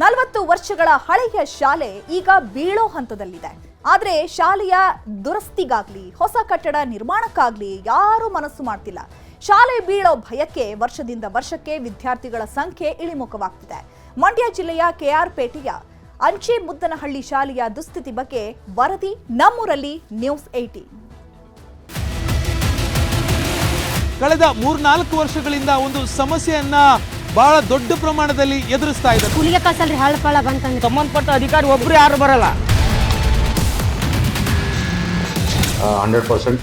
ನಲವತ್ತು ವರ್ಷಗಳ ಹಳೆಯ ಶಾಲೆ ಈಗ ಬೀಳೋ ಹಂತದಲ್ಲಿದೆ. ಆದರೆ ಶಾಲೆಯ ದುರಸ್ತಿಗಾಗ್ಲಿ, ಹೊಸ ಕಟ್ಟಡ ನಿರ್ಮಾಣಕ್ಕಾಗ್ಲಿ ಯಾರೂ ಮನಸ್ಸು ಮಾಡ್ತಿಲ್ಲ. ಶಾಲೆ ಬೀಳೋ ಭಯಕ್ಕೆ ವರ್ಷದಿಂದ ವರ್ಷಕ್ಕೆ ವಿದ್ಯಾರ್ಥಿಗಳ ಸಂಖ್ಯೆ ಇಳಿಮುಖವಾಗ್ತಿದೆ. ಮಂಡ್ಯ ಜಿಲ್ಲೆಯ ಕೆಆರ್ ಪೇಟೆಯ ಅಂಚೆ ಮುದ್ದನಹಳ್ಳಿ ಶಾಲೆಯ ದುಸ್ಥಿತಿ ಬಗ್ಗೆ ವರದಿ ನಮ್ಮೂರಲ್ಲಿ ನ್ಯೂಸ್ ಏಟೀನ್ ಕಳೆದ ಮೂರ್ನಾಲ್ಕು ವರ್ಷಗಳಿಂದ ಒಂದು ಸಮಸ್ಯೆಯನ್ನ ಬಹಳ ದೊಡ್ಡ ಪ್ರಮಾಣದಲ್ಲಿ ಎದುರಿಸ್ತಾ ಇದೆ ಕೂಲಿಗೆ ಕಾಸಲ್ರಿ ಹಳ್ಳ ಪಳ್ಳ ಬಂತಂದ್ರೆ ಸಂಬಂಧಪಟ್ಟ ಅಧಿಕಾರಿ ಒಬ್ರು ಯಾರು ಬರಲ್ಲ. ಹಂಡ್ರೆಡ್ ಪರ್ಸೆಂಟ್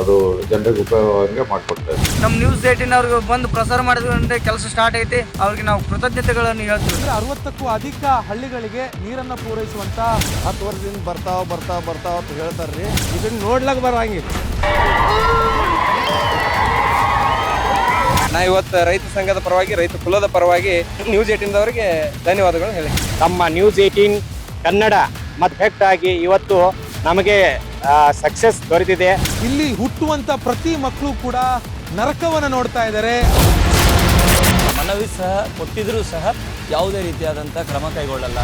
ಅದು ಜನರಿಗೆ ಉಪಯೋಗವಾಗಿ ಮಾಡಿಕೊಡ್ತಾ ಇದೆ ನಮ್ಮ ನ್ಯೂಸ್ ಏಟಿನ್ ಅವ್ರಿಗೆ ಬಂದು ಪ್ರಸಾರ ಮಾಡಿದ್ರೆ ಕೆಲಸ ಸ್ಟಾರ್ಟ್ ಐತಿ. ಅವ್ರಿಗೆ ನಾವು ಕೃತಜ್ಞತೆಗಳನ್ನು ಹೇಳ್ತೀವಿ. ಅಂದ್ರೆ ಅರವತ್ತಕ್ಕೂ ಅಧಿಕ ಹಳ್ಳಿಗಳಿಗೆ ನೀರನ್ನ ಪೂರೈಸುವಂತ ಹತ್ತು ವರ್ಷದಿಂದ ಬರ್ತಾವ ಬರ್ತಾವ ಬರ್ತಾವ ಅಂತ ಹೇಳ್ತಾರ್ರಿ. ಇದನ್ನ ನೋಡ್ಲಕ್ ಬರಂಗಿಲ್ಲ. ನಾ ಇವತ್ತು ರೈತ ಸಂಘದ ಪರವಾಗಿ ರೈತ ಕುಲದ ಪರವಾಗಿ ನ್ಯೂಸ್ ಏಟಿಂದವರಿಗೆ ಧನ್ಯವಾದಗಳು ಹೇಳಿ. ನಮ್ಮ ನ್ಯೂಸ್ ಏಟೀನ್ ಕನ್ನಡ ಮತ್ತು ಆಗಿ ಇವತ್ತು ನಮಗೆ ಸಕ್ಸಸ್ ದೊರೆತಿದೆ. ಇಲ್ಲಿ ಹುಟ್ಟುವಂತ ಪ್ರತಿ ಮಕ್ಕಳು ಕೂಡ ನರಕವನ್ನು ನೋಡ್ತಾ ಇದ್ದಾರೆ. ಮನವಿ ಸಹ ಕೊಟ್ಟಿದ್ರು ಸಹ ಯಾವುದೇ ರೀತಿಯಾದಂಥ ಕ್ರಮ ಕೈಗೊಳ್ಳಲ್ಲ.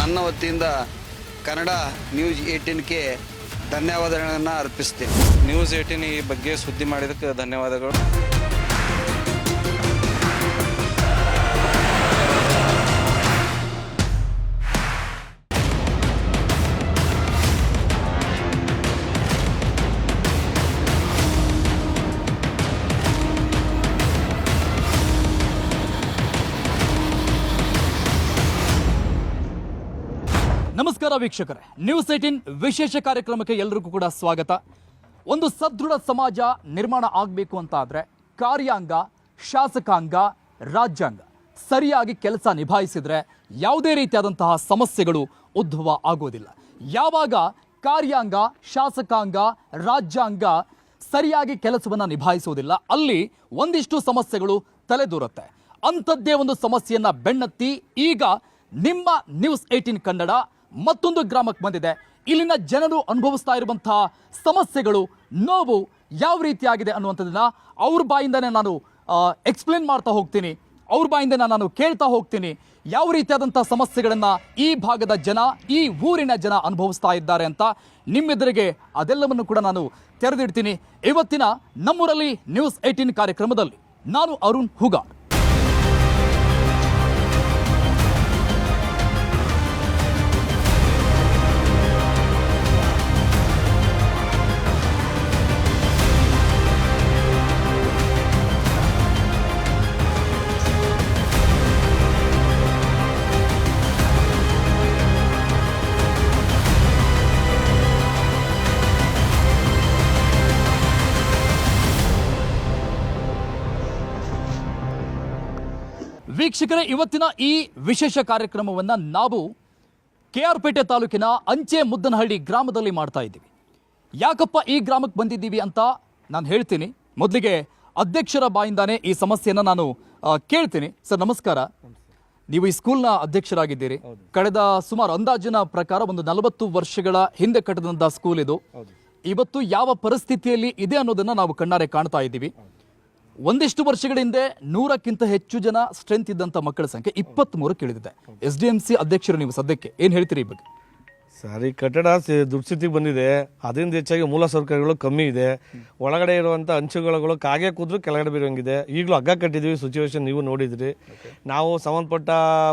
ನನ್ನ ವತಿಯಿಂದ ಕನ್ನಡ ನ್ಯೂಸ್ ಏಟೀನ್ಗೆ ಧನ್ಯವಾದಗಳನ್ನು ಅರ್ಪಿಸ್ತೀನಿ. ನ್ಯೂಸ್ ಏಟಿನ್ ಈ ಬಗ್ಗೆ ಸುದ್ದಿ ಮಾಡಿದಕ್ಕೆ ಧನ್ಯವಾದಗಳು. ವೀಕ್ಷಕರೇ ನ್ಯೂಸ್ ಏಟಿನ್ ವಿಶೇಷ ಕಾರ್ಯಕ್ರಮಕ್ಕೆ ಎಲ್ರಿಗೂ ಕೂಡ ಸ್ವಾಗತ. ಒಂದು ಸದೃಢ ಸಮಾಜ ನಿರ್ಮಾಣ ಆಗಬೇಕು ಅಂತ ಆದರೆ ಕಾರ್ಯಾಂಗ, ಶಾಸಕಾಂಗ, ರಾಜ್ಯಾಂಗ. ಸರಿಯಾಗಿ ಕೆಲಸ ನಿಭಾಯಿಸಿದರೆ ಯಾವುದೇ ರೀತಿಯಾದಂತಹ ಸಮಸ್ಯೆಗಳು ಉದ್ಭವ ಆಗೋದಿಲ್ಲ. ಯಾವಾಗ ಕಾರ್ಯಾಂಗ, ಶಾಸಕಾಂಗ, ರಾಜ್ಯಾಂಗ ಸರಿಯಾಗಿ ಕೆಲಸವನ್ನು ನಿಭಾಯಿಸುವುದಿಲ್ಲ ಅಲ್ಲಿ ಒಂದಿಷ್ಟು ಸಮಸ್ಯೆಗಳು ತಲೆದೂರುತ್ತೆ. ಅಂಥದ್ದೇ ಒಂದು ಸಮಸ್ಯೆಯನ್ನು ಬೆನ್ನತ್ತಿ ಈಗ ನಿಮ್ಮ ನ್ಯೂಸ್ ಏಯ್ಟೀನ್ ಕನ್ನಡ ಮತ್ತೊಂದು ಗ್ರಾಮಕ್ಕೆ ಬಂದಿದೆ. ಇಲ್ಲಿನ ಜನರು ಅನುಭವಿಸ್ತಾ ಇರುವಂತಹ ಸಮಸ್ಯೆಗಳು, ನೋವು ಯಾವ ರೀತಿಯಾಗಿದೆ ಅನ್ನುವಂಥದ್ದನ್ನ ಅವ್ರ ಬಾಯಿಂದನೇ ನಾನು ಎಕ್ಸ್ಪ್ಲೇನ್ ಮಾಡ್ತಾ ಹೋಗ್ತೀನಿ. ಅವ್ರ ಬಾಯಿಂದನೇ ನಾನು ಕೇಳ್ತಾ ಹೋಗ್ತೀನಿ. ಯಾವ ರೀತಿಯಾದಂಥ ಸಮಸ್ಯೆಗಳನ್ನ ಈ ಭಾಗದ ಜನ, ಈ ಊರಿನ ಜನ ಅನುಭವಿಸ್ತಾ ಇದ್ದಾರೆ ಅಂತ ನಿಮ್ಮೆದುರಿಗೆ ಅದೆಲ್ಲವನ್ನು ಕೂಡ ನಾನು ತೆರೆದಿಡ್ತೀನಿ. ಇವತ್ತಿನ ನಮ್ಮೂರಲ್ಲಿ ನ್ಯೂಸ್ ಏಯ್ಟೀನ್ ಕಾರ್ಯಕ್ರಮದಲ್ಲಿ ನಾನು ಅರುಣ್ ಹುಗಾರ್. ವೀಕ್ಷಕರೇ ಇವತ್ತಿನ ಈ ವಿಶೇಷ ಕಾರ್ಯಕ್ರಮವನ್ನು ನಾವು ಕೆ ಆರ್ ಪೇಟೆ ತಾಲೂಕಿನ ಅಂಚೆ ಮುದ್ದನಹಳ್ಳಿ ಗ್ರಾಮದಲ್ಲಿ ಮಾಡ್ತಾ ಇದ್ದೀವಿ. ಯಾಕಪ್ಪ ಈ ಗ್ರಾಮಕ್ಕೆ ಬಂದಿದ್ದೀವಿ ಅಂತ ನಾನು ಹೇಳ್ತೀನಿ. ಮೊದಲಿಗೆ ಅಧ್ಯಕ್ಷರ ಬಾಯಿಂದಾನೆ ಈ ಸಮಸ್ಯೆಯನ್ನು ನಾನು ಕೇಳ್ತೀನಿ. ಸರ್ ನಮಸ್ಕಾರ. ನೀವು ಈ ಸ್ಕೂಲ್ನ ಅಧ್ಯಕ್ಷರಾಗಿದ್ದೀರಿ. ಕಳೆದ ಸುಮಾರು ಅಂದಾಜಿನ ಪ್ರಕಾರ ಒಂದು ನಲವತ್ತು ವರ್ಷಗಳ ಹಿಂದೆ ಕಟ್ಟಿದಂಥ ಸ್ಕೂಲ್ ಇದು. ಇವತ್ತು ಯಾವ ಪರಿಸ್ಥಿತಿಯಲ್ಲಿ ಇದೆ ಅನ್ನೋದನ್ನು ನಾವು ಕಣ್ಣಾರೆ ಕಾಣ್ತಾ ಇದ್ದೀವಿ. ಒಂದಿಷ್ಟು ವರ್ಷಗಳ ಹಿಂದೆ ನೂರಕ್ಕಿಂತ ಹೆಚ್ಚು ಜನ ಸ್ಟ್ರೆಂತ್ ಇದ್ದಂತ ಮಕ್ಕಳ ಸಂಖ್ಯೆ ಇಪ್ಪತ್ತ್ ಮೂರಕ್ಕೆ ಇಳಿದಿದೆ ಎಸ್ ಡಿ ಎಂ ಸಿ ಅಧ್ಯಕ್ಷರು ನೀವು ಸದ್ಯಕ್ಕೆ ಏನ್ ಹೇಳ್ತೀರಿ ಈ ಬಗ್ಗೆ? ಸರ್ ಕಟ್ಟಡ ದುಸ್ಥಿತಿಗೆ ಬಂದಿದೆ. ಅದರಿಂದ ಹೆಚ್ಚಾಗಿ ಮೂಲ ಸೌಕರ್ಯಗಳು ಕಮ್ಮಿ ಇದೆ. ಒಳಗಡೆ ಇರುವಂಥ ಅಂಚುಗಳು ಕಾಗೆ ಕೂದ್ರು ಕೆಳಗಡೆ ಬೀರೋಂಗಿದೆ. ಈಗಲೂ ಹಗ್ಗ ಕಟ್ಟಿದ್ದೀವಿ ಸಿಚುವೇಶನ್ ನೀವು ನೋಡಿದ್ರಿ. ನಾವು ಸಂಬಂಧಪಟ್ಟ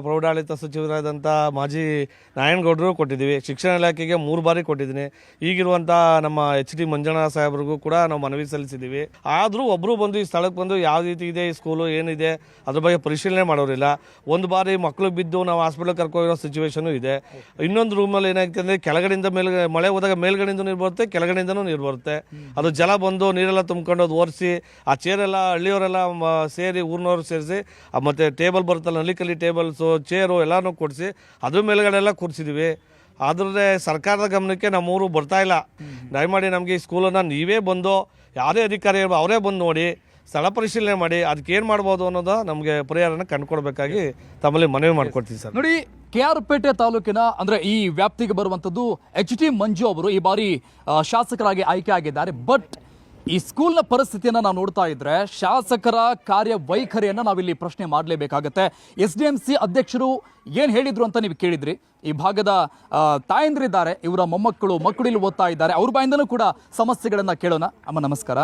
ಪ್ರೌಢಾಡಳಿತ ಸಚಿವರಾದಂಥ ಮಾಜಿ ನಾರಾಯಣಗೌಡರು ಕೊಟ್ಟಿದ್ದೀವಿ. ಶಿಕ್ಷಣ ಇಲಾಖೆಗೆ ಮೂರು ಬಾರಿ ಕೊಟ್ಟಿದ್ದೀನಿ. ಈಗಿರುವಂಥ ನಮ್ಮ ಎಚ್ ಡಿ ಮಂಜುನಾಥ ಸಾಹೇಬ್ರಿಗೂ ಕೂಡ ನಾವು ಮನವಿ ಸಲ್ಲಿಸಿದ್ದೀವಿ. ಆದರೂ ಒಬ್ಬರು ಬಂದು ಈ ಸ್ಥಳಕ್ಕೆ ಬಂದು ಯಾವ ರೀತಿ ಇದೆ ಈ ಸ್ಕೂಲು ಏನಿದೆ ಅದ್ರ ಬಗ್ಗೆ ಪರಿಶೀಲನೆ ಮಾಡೋರಿಲ್ಲ. ಒಂದು ಬಾರಿ ಮಕ್ಕಳು ಬಿದ್ದು ನಾವು ಹಾಸ್ಪಿಟ್ಲಿಗೆ ಕರ್ಕೊಂಡಿರೋ ಸಿಚುವೇಶನು ಇದೆ. ಇನ್ನೊಂದು ರೂಮಲ್ಲಿ ಏನಾಗ್ತದೆ ಅಂದರೆ ಕೆಳಗಡೆಯಿಂದ ಮೇಲ್ ಮಳೆ ಹೋದಾಗ ಮೇಲ್ಗಡೆಯಿಂದ ನೀರು ಬರುತ್ತೆ ಕೆಳಗಡೆಯಿಂದನೂ ನೀರು ಬರುತ್ತೆ. ಅದು ಜಲ ಬಂದು ನೀರೆಲ್ಲ ತುಂಬ್ಕೊಂಡು ಅದು ಒರೆಸಿ ಆ ಚೇರೆಲ್ಲ ಹಳ್ಳಿಯವರೆಲ್ಲ ಮ- ಸೇರಿ ಊರಿನವ್ರು ಸೇರಿಸಿ ಮತ್ತು ಟೇಬಲ್ ಬರುತ್ತಲ್ಲ ನಲಿಕಲ್ಲಿ ಟೇಬಲ್ಸು ಚೇರು ಎಲ್ಲನೂ ಕೊಡಿಸಿ ಅದ್ರ ಮೇಲ್ಗಡೆ ಎಲ್ಲ ಕೂರಿಸಿದ್ವಿ. ಆದರೆ ಸರ್ಕಾರದ ಗಮನಕ್ಕೆ ನಮ್ಮೂರು ಬರ್ತಾ ಇಲ್ಲ. ದಯಮಾಡಿ ನಮಗೆ ಈ ಸ್ಕೂಲನ್ನು ನೀವೇ ಬಂದು ಯಾವುದೇ ಅಧಿಕಾರಿ ಅವರೇ ಬಂದು ನೋಡಿ ಸ್ಥಳ ಪರಿಶೀಲನೆ ಮಾಡಿ ಅದಕ್ಕೆ ಏನು ಮಾಡ್ಬೋದು ಅನ್ನೋದು ನಮಗೆ ಪರಿಹಾರನ ಕಂಡುಕೊಡ್ಬೇಕಾಗಿ ತಮ್ಮಲ್ಲಿ ಮನವಿ ಮಾಡ್ಕೊಡ್ತೀವಿ ಸರ್. ನೋಡಿ ಕೆ ಆರ್ ಪೇಟೆ ತಾಲೂಕಿನ, ಅಂದ್ರೆ ಈ ವ್ಯಾಪ್ತಿಗೆ ಬರುವಂಥದ್ದು ಎಚ್ ಟಿ ಮಂಜು ಅವರು ಈ ಬಾರಿ ಶಾಸಕರಾಗಿ ಆಯ್ಕೆ ಆಗಿದ್ದಾರೆ. ಬಟ್ ಈ ಸ್ಕೂಲ್ನ ಪರಿಸ್ಥಿತಿಯನ್ನ ನಾವು ನೋಡ್ತಾ ಇದ್ರೆ ಶಾಸಕರ ಕಾರ್ಯ ವೈಖರಿಯನ್ನ ನಾವಿಲ್ಲಿ ಪ್ರಶ್ನೆ ಮಾಡಲೇಬೇಕಾಗತ್ತೆ. ಎಸ್ ಡಿ ಎಂ ಸಿ ಅಧ್ಯಕ್ಷರು ಏನು ಹೇಳಿದ್ರು ಅಂತ ನೀವು ಕೇಳಿದ್ರಿ? ಈ ಭಾಗದ ತಾಯಂದ್ರಿದ್ದಾರೆ, ಇವರ ಮೊಮ್ಮಕ್ಕಳು ಮಕ್ಕಳು ಇಲ್ಲಿ ಓದ್ತಾ ಇದ್ದಾರೆ. ಅವ್ರ ಬಾಯಿಂದನೂ ಕೂಡ ಸಮಸ್ಯೆಗಳನ್ನು ಕೇಳೋಣ. ಅಮ್ಮ, ನಮಸ್ಕಾರ.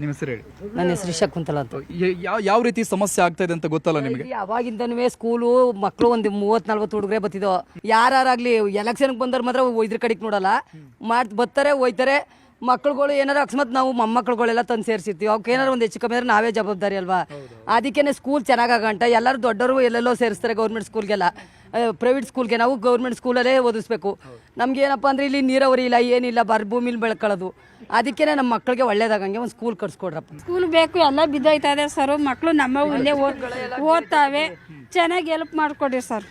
ನಿಮ್ಮ ಹೆಸರು ಹೇಳಿ. ನನ್ನ ಹೆಸರು ಶಕುಂತಲ ಅಂತ. ಯಾವ ಯಾವ ರೀತಿ ಸಮಸ್ಯೆ ಆಗ್ತಾ ಇದೆ ಅಂತ ಗೊತ್ತಲ್ಲ ನಿಮಗೆ? ಇಲ್ಲಿ ಅವಾಗಿಂದನೂ ಸ್ಕೂಲು ಮಕ್ಕಳು ಒಂದು ಮೂವತ್ ನಲ್ವತ್ತು ಹುಡುಗರೆ ಬತ್ತಿದೋ ಯಾರಾಗ್ಲಿ ಎಲೆಕ್ಷನ್ಗೆ ಬಂದವ್ರು ಮಾತ್ರ ಇದ್ರ ಕಡೆಗೆ ನೋಡಲ್ಲ. ಮಾಡ್ ಬರ್ತಾರೆ ಹೋಯ್ತಾರೆ ಮಕ್ಳುಗಳು ಏನಾರ ಅಕಸ್ಮಾತ್ ನಾವು ಮೊಮ್ಮಕ್ಳುಗಳೆಲ್ಲ ತಂದು ಸೇರಿಸಿರ್ತೀವಿ. ಅವ್ಕೆ ಏನಾರು ಒಂದು ಹೆಚ್ಚು ಕಮ್ಮಿ ಅಂದ್ರೆ ನಾವೇ ಜವಾಬ್ದಾರಿ ಅಲ್ವಾ? ಅದಕ್ಕೇನೆ ಸ್ಕೂಲ್ ಚೆನ್ನಾಗಂಟ ಎಲ್ಲರೂ ದೊಡ್ಡವರು ಎಲ್ಲೆಲ್ಲೋ ಸೇರಿಸ್ತಾರೆ ಗೌರ್ಮೆಂಟ್ ಸ್ಕೂಲ್ಗೆಲ್ಲ ಪ್ರೈವೇಟ್ ಸ್ಕೂಲ್ಗೆ ನಾವು ಗೌರ್ಮೆಂಟ್ ಸ್ಕೂಲಲ್ಲೇ ಓದಿಸ್ಬೇಕು. ನಮ್ಗೆ ಏನಪ್ಪ ಅಂದ್ರೆ ಇಲ್ಲಿ ನೀರಾವರಿ ಇಲ್ಲ ಏನಿಲ್ಲ ಬರ್ ಭೂಮಿಲಿ ಬೆಳ್ಕೊಳ್ಳೋದು. ಅದಕ್ಕೇನೆ ನಮ್ಮ ಮಕ್ಕಳಿಗೆ ಒಳ್ಳೇದಾಗಂಗೆ ಒಂದು ಸ್ಕೂಲ್ ಕಟ್ಸ್ಕೊಡ್ರಪ್ಪ. ಸ್ಕೂಲ್ ಬೇಕು, ಎಲ್ಲ ಬಿದ್ದೋಯ್ತಾ ಇದೆ ಸರ್. ಮಕ್ಕಳು ನಮ್ಮ ಮುಂದೆ ಓದ್ ಓದ್ತಾವೆ. ಚೆನ್ನಾಗಿ ಹೆಲ್ಪ್ ಮಾಡಿಕೊಡ್ರಿ ಸರ್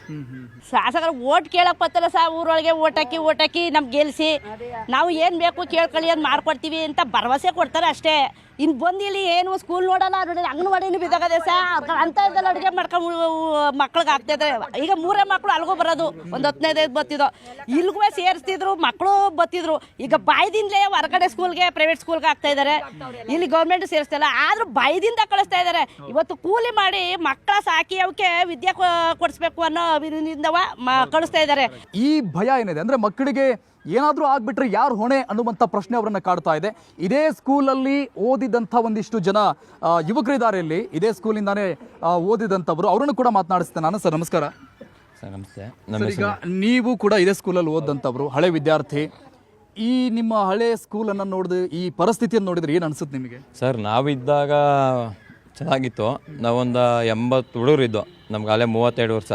ಶಾಸಕರು ಓಟ್ ಕೇಳಕ್ ಬತ್ತಲ್ಲ ಸರ್ ಊರೊಳಗೆ ಓಟ್ ಹಾಕಿ ಓಟ್ ಹಾಕಿ ನಮ್ಗೆ ಗೆಲ್ಸಿ. ನಾವು ಏನ್ ಬೇಕು ಕೇಳ್ಕೊಳ್ಳಿ ಅಂತ ಮಾಡ್ಕೊಡ್ತೀವಿ ಅಂತ ಭರವಸೆ ಕೊಡ್ತಾರೆ ಅಷ್ಟೇ. ಇನ್ ಬಂದು ಇಲ್ಲಿ ಏನು ಸ್ಕೂಲ್ ನೋಡಲ್ಲ ನೋಡಿ ಅಂಗನವಾಡಿನೂ ಬಿದ್ದಾಗದೆ ಸರ್ ಅಂತ ಇದ್ದಲ್ಲ ಅಡುಗೆ ಮಾಡ್ಕೊಂಡು ಮಕ್ಳಿಗೆ ಆಗ್ತಿದ್ರೆ ಇದ್ದಾರೆ ಈಗ ಮೂರೇ ಮಕ್ಕಳು ಅಲ್ಗೂ ಬರೋದು ಒಂದು ಹದಿನೈದೈದು ಬತ್ತಿದ್ರು ಇಲ್ಗೂ ಸೇರಿಸ್ತಿದ್ರು ಮಕ್ಕಳು ಬತ್ತಿದ್ರು ಈಗ ಬಾಯ್ದಿಂದಲೇ ಹೊರಗಡೆ ಸ್ಕೂಲ್ಗೆ ಪ್ರೈವೇಟ್ ಸ್ಕೂಲ್ಗೆ ಆಗ್ತಾ ಇದ್ದಾರೆ ಇಲ್ಲಿ ಗೌರ್ಮೆಂಟ್ ಸೇರಿಸ್ತಾ ಇಲ್ಲ ಆದ್ರೂ ಬಾಯ್ದಿಂದ ಕಳಿಸ್ತಾ ಇದ್ದಾರೆ ಇವತ್ತು ಕೂಲಿ ಮಾಡಿ ಮಕ್ಕಳ ಸಾಕಿ ಅವಕ್ಕೆ ವಿದ್ಯೆ ಕೊಡಿಸ್ಬೇಕು ಅನ್ನೋ ಅಭಿನಂದವ ಮ- ಕಳಿಸ್ತಾ ಇದ್ದಾರೆ. ಈ ಭಯ ಏನಿದೆ ಅಂದ್ರೆ ಮಕ್ಕಳಿಗೆ ಏನಾದ್ರೂ ಆಗ್ಬಿಟ್ರೆ ಯಾರು ಹೊಣೆ ಅನ್ನುವಂಥ ಪ್ರಶ್ನೆ ಅವರನ್ನು ಕಾಡ್ತಾ ಇದೆ. ಇದೇ ಸ್ಕೂಲಲ್ಲಿ ಓದಿದಂಥ ಒಂದಿಷ್ಟು ಜನ ಯುವಕರಿದ್ದಾರೆ ಇಲ್ಲಿ. ಇದೇ ಸ್ಕೂಲಿಂದಾನೇ ಓದಿದಂಥವರು. ಅವರನ್ನು ಕೂಡ ಮಾತನಾಡಿಸ್ತೇನೆ ನಾನು ಸರ್. ನಮಸ್ಕಾರ. ಸರ್ ನಮಸ್ತೆ. ಸರ್, ಈಗ ನೀವು ಕೂಡ ಇದೇ ಸ್ಕೂಲಲ್ಲಿ ಓದಂಥವ್ರು ಹಳೆ ವಿದ್ಯಾರ್ಥಿ. ಈ ನಿಮ್ಮ ಹಳೆ ಸ್ಕೂಲನ್ನು ನೋಡಿದ್ರೆ ಈ ಪರಿಸ್ಥಿತಿಯನ್ನು ನೋಡಿದ್ರೆ ಏನು ಅನಿಸುತ್ತೆ ನಿಮಗೆ? ಸರ್ ನಾವಿದ್ದಾಗ ಚೆನ್ನಾಗಿತ್ತು. ನಾವೊಂದು ಎಂಬತ್ತು ಹುಡುಗರು ಇದ್ದು ನಮ್ಗೆ ಅಲ್ಲೇ ಮೂವತ್ತೆರಡು ವರ್ಷ.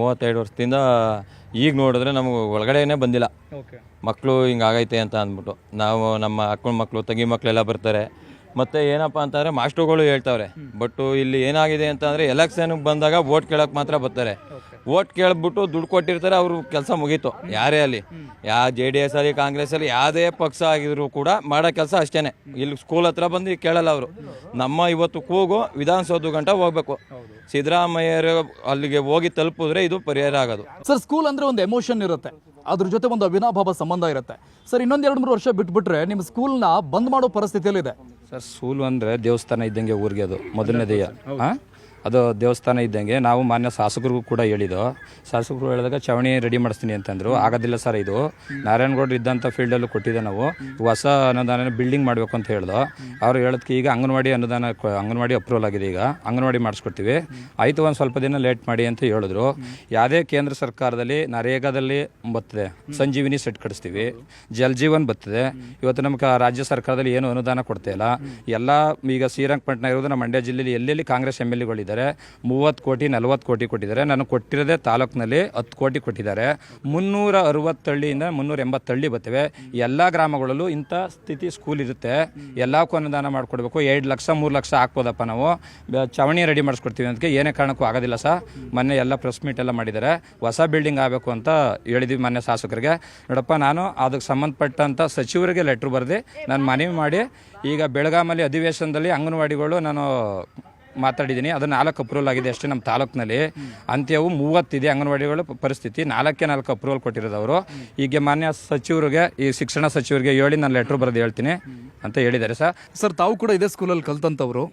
ಮೂವತ್ತೆರಡು ವರ್ಷದಿಂದ ಈಗ ನೋಡಿದ್ರೆ ನಮಗೆ ಒಳಗಡೆನೇ ಬಂದಿಲ್ಲ. ಮಕ್ಕಳು ಹಿಂಗಾಗೈತೆ ಅಂತ ಅಂದ್ಬಿಟ್ಟು. ನಾವು ನಮ್ಮ ಅಕ್ಕನ ಮಕ್ಕಳು ತಂಗಿ ಮಕ್ಕಳೆಲ್ಲ ಬರ್ತಾರೆ. ಮತ್ತು ಏನಪ್ಪ ಅಂತಂದರೆ ಮಾಸ್ಟ್ರುಗಳು ಹೇಳ್ತಾವ್ರೆ. ಬಟ್ಟು ಇಲ್ಲಿ ಏನಾಗಿದೆ ಅಂತಂದರೆ ಎಲೆಕ್ಷನ್ಗೆ ಬಂದಾಗ ವೋಟ್ ಕೇಳೋಕೆ ಮಾತ್ರ ಬರ್ತಾರೆ. ವೋಟ್ ಕೇಳಿಬಿಟ್ಟು ದುಡ್ಡು ಕೊಟ್ಟಿರ್ತಾರೆ ಅವರು ಕೆಲಸ ಮುಗೀತು. ಯಾರೇ ಅಲ್ಲಿ. ಯಾವ ಜೆ ಡಿ ಎಸ್ ಅಲ್ಲಿ ಕಾಂಗ್ರೆಸ್ ಅಲ್ಲಿ ಯಾವುದೇ ಪಕ್ಷ ಆಗಿದ್ರು ಕೂಡ ಮಾಡೋ ಕೆಲಸ ಅಷ್ಟೇ ಇಲ್ಲಿ ಸ್ಕೂಲ್ ಹತ್ರ ಬಂದು ಕೇಳಲ್ಲ ಅವರು. ನಮ್ಮ ಇವತ್ತು ಕೂಗು ವಿಧಾನಸೌಧ ಗಂಟ ಹೋಗ್ಬೇಕು. ಸಿದ್ದರಾಮಯ್ಯರು ಅಲ್ಲಿಗೆ ಹೋಗಿ ತಲುಪಿದ್ರೆ ಇದು ಪರಿಹಾರ ಆಗೋದು. ಸರ್ ಸ್ಕೂಲ್ ಅಂದರೆ ಒಂದು ಎಮೋಷನ್ ಇರುತ್ತೆ. ಅದ್ರ ಜೊತೆ ಒಂದು ಅವಿನಾಭಾವ ಸಂಬಂಧ ಇರುತ್ತೆ. ಸರ್ ಇನ್ನೊಂದು ಎರಡು ಮೂರು ವರ್ಷ ಬಿಟ್ಬಿಟ್ರೆ ನಿಮ್ಮ ಸ್ಕೂಲ್ನ ಬಂದ್ ಮಾಡೋ ಪರಿಸ್ಥಿತಿಯಲ್ಲಿದೆ? ಸರ್ ಸ್ಕೂಲ್ ಅಂದರೆ ದೇವಸ್ಥಾನ ಇದ್ದಂಗೆ ಊರಿಗೆ ಅದು ಮೊದಲನೇದೆಯ ಹಾಂ? ಅದು ದೇವಸ್ಥಾನ ಇದ್ದಂಗೆ ನಾವು ಮಾನ್ಯ ಶಾಸಕರಿಗೂ ಕೂಡ ಹೇಳಿದ್ದು. ಶಾಸಕರು ಹೇಳಿದಾಗ ಚವಣಿ ರೆಡಿ ಮಾಡಿಸ್ತೀನಿ ಅಂತಂದ್ರು. ಆಗೋದಿಲ್ಲ ಸರ್ ಇದು. ನಾರಾಯಣಗೌಡರು ಇದ್ದಂಥ ಫೀಲ್ಡಲ್ಲೂ ಕೊಟ್ಟಿದ್ದೆ ನಾವು. ಹೊಸ ಅನುದಾನ ಬಿಲ್ಡಿಂಗ್ ಮಾಡಬೇಕು ಅಂತ ಹೇಳ್ದು. ಅವ್ರು ಹೇಳೋದಕ್ಕೆ ಈಗ ಅಂಗನವಾಡಿ ಅನುದಾನ ಅಂಗನವಾಡಿ ಅಪ್ರೂವಲ್ ಆಗಿದೆ ಈಗ. ಅಂಗನವಾಡಿ ಮಾಡಿಸ್ಕೊಡ್ತೀವಿ. ಆಯಿತು ಒಂದು ಸ್ವಲ್ಪ ದಿನ ಲೇಟ್ ಮಾಡಿ ಅಂತ ಹೇಳಿದ್ರು. ಯಾವುದೇ ಕೇಂದ್ರ ಸರ್ಕಾರದಲ್ಲಿ ನರೇಗಾದಲ್ಲಿ ಬರ್ತದೆ ಸಂಜೀವಿನಿ ಸೆಟ್ ಕಟ್ಸ್ತೀವಿ. ಜಲ್ ಜೀವನ್ ಬರ್ತದೆ ಇವತ್ತು ನಮ್ಗೆ ರಾಜ್ಯ ಸರ್ಕಾರದಲ್ಲಿ ಏನು ಅನುದಾನ ಕೊಡ್ತಾ ಇಲ್ಲ. ಎಲ್ಲ ಈಗ ಶ್ರೀರಂಗಪಟ್ಟಣ ಇರೋದು ನಮ್ಮ ಮಂಡ್ಯ ಜಿಲ್ಲೆಯಲ್ಲಿ ಎಲ್ಲೆಲ್ಲಿ ಕಾಂಗ್ರೆಸ್ ಎಂ ಎಲ್ ಎಗಳಿದ್ದಾರೆ ಮೂವತ್ತು ಕೋಟಿ, ನಲವತ್ತು ಕೋಟಿ ಕೊಟ್ಟಿದ್ದಾರೆ. ನಾನು ಕೊಟ್ಟಿರೋದೇ ತಾಲೂಕಿನಲ್ಲಿ ಹತ್ತು ಕೋಟಿ ಕೊಟ್ಟಿದ್ದಾರೆ. ಮುನ್ನೂರ ಅರವತ್ತು ಹಳ್ಳಿಯಿಂದ ಮುನ್ನೂರ ಎಂಬತ್ತು ಹಳ್ಳಿ ಬರ್ತವೆ. ಎಲ್ಲ ಗ್ರಾಮಗಳಲ್ಲೂ ಇಂಥ ಸ್ಥಿತಿ ಸ್ಕೂಲ್ ಇರುತ್ತೆ. ಎಲ್ಲಕ್ಕೂ ಅನುದಾನ ಮಾಡಿಕೊಡ್ಬೇಕು. ಎರಡು ಲಕ್ಷ, ಮೂರು ಲಕ್ಷ ಹಾಕ್ಬೋದಪ್ಪ ನಾವು. ಚಾವಣಿ ರೆಡಿ ಮಾಡಿಸ್ಕೊಡ್ತೀವಿ ಅದಕ್ಕೆ ಏನೇ ಕಾರಣಕ್ಕೂ ಆಗೋದಿಲ್ಲ ಸರ್. ಮೊನ್ನೆ ಎಲ್ಲ ಪ್ರೆಸ್ ಮೀಟ್ ಎಲ್ಲ ಮಾಡಿದ್ದಾರೆ. ಹೊಸ ಬಿಲ್ಡಿಂಗ್ ಆಗಬೇಕು ಅಂತ ಹೇಳಿದ್ವಿ ಮೊನ್ನೆ ಶಾಸಕರಿಗೆ. ನೋಡಪ್ಪ, ನಾನು ಅದಕ್ಕೆ ಸಂಬಂಧಪಟ್ಟಂಥ ಸಚಿವರಿಗೆ ಲೆಟ್ರ್ ಬರೆದು ನಾನು ಮನವಿ ಮಾಡಿ ಈಗ ಬೆಳಗಾಮಲ್ಲಿ ಅಧಿವೇಶನದಲ್ಲಿ ಅಂಗನವಾಡಿಗಳು ನಾನು ಮಾತಾಡಿದ್ದೀನಿ. ಅದು ನಾಲ್ಕು ಅಪ್ರೂವಲ್ ಆಗಿದೆ ಅಷ್ಟೇ ನಮ್ಮ ತಾಲೂಕಿನಲ್ಲಿ. ಅಂತ್ಯವು ಮೂವತ್ತಿದೆ ಅಂಗನವಾಡಿಗಳ ಪರಿಸ್ಥಿತಿ. ನಾಲ್ಕೇ ನಾಲ್ಕು ಅಪ್ರೂವಲ್ ಕೊಟ್ಟಿರೋದು ಅವರು. ಈಗ ಮಾನ್ಯ ಸಚಿವರಿಗೆ ಈ ಶಿಕ್ಷಣ ಸಚಿವರಿಗೆ ಹೇಳಿ ನಾನು ಲೆಟ್ರ್ ಬರೆದು ಹೇಳ್ತೀನಿ ಅಂತ ಹೇಳಿದ್ದಾರೆ ಸರ್. ಸರ್ ತಾವು ಕೂಡ ಇದೇ ಸ್ಕೂಲಲ್ಲಿ ಕಲ್ತಂಥವ್ರು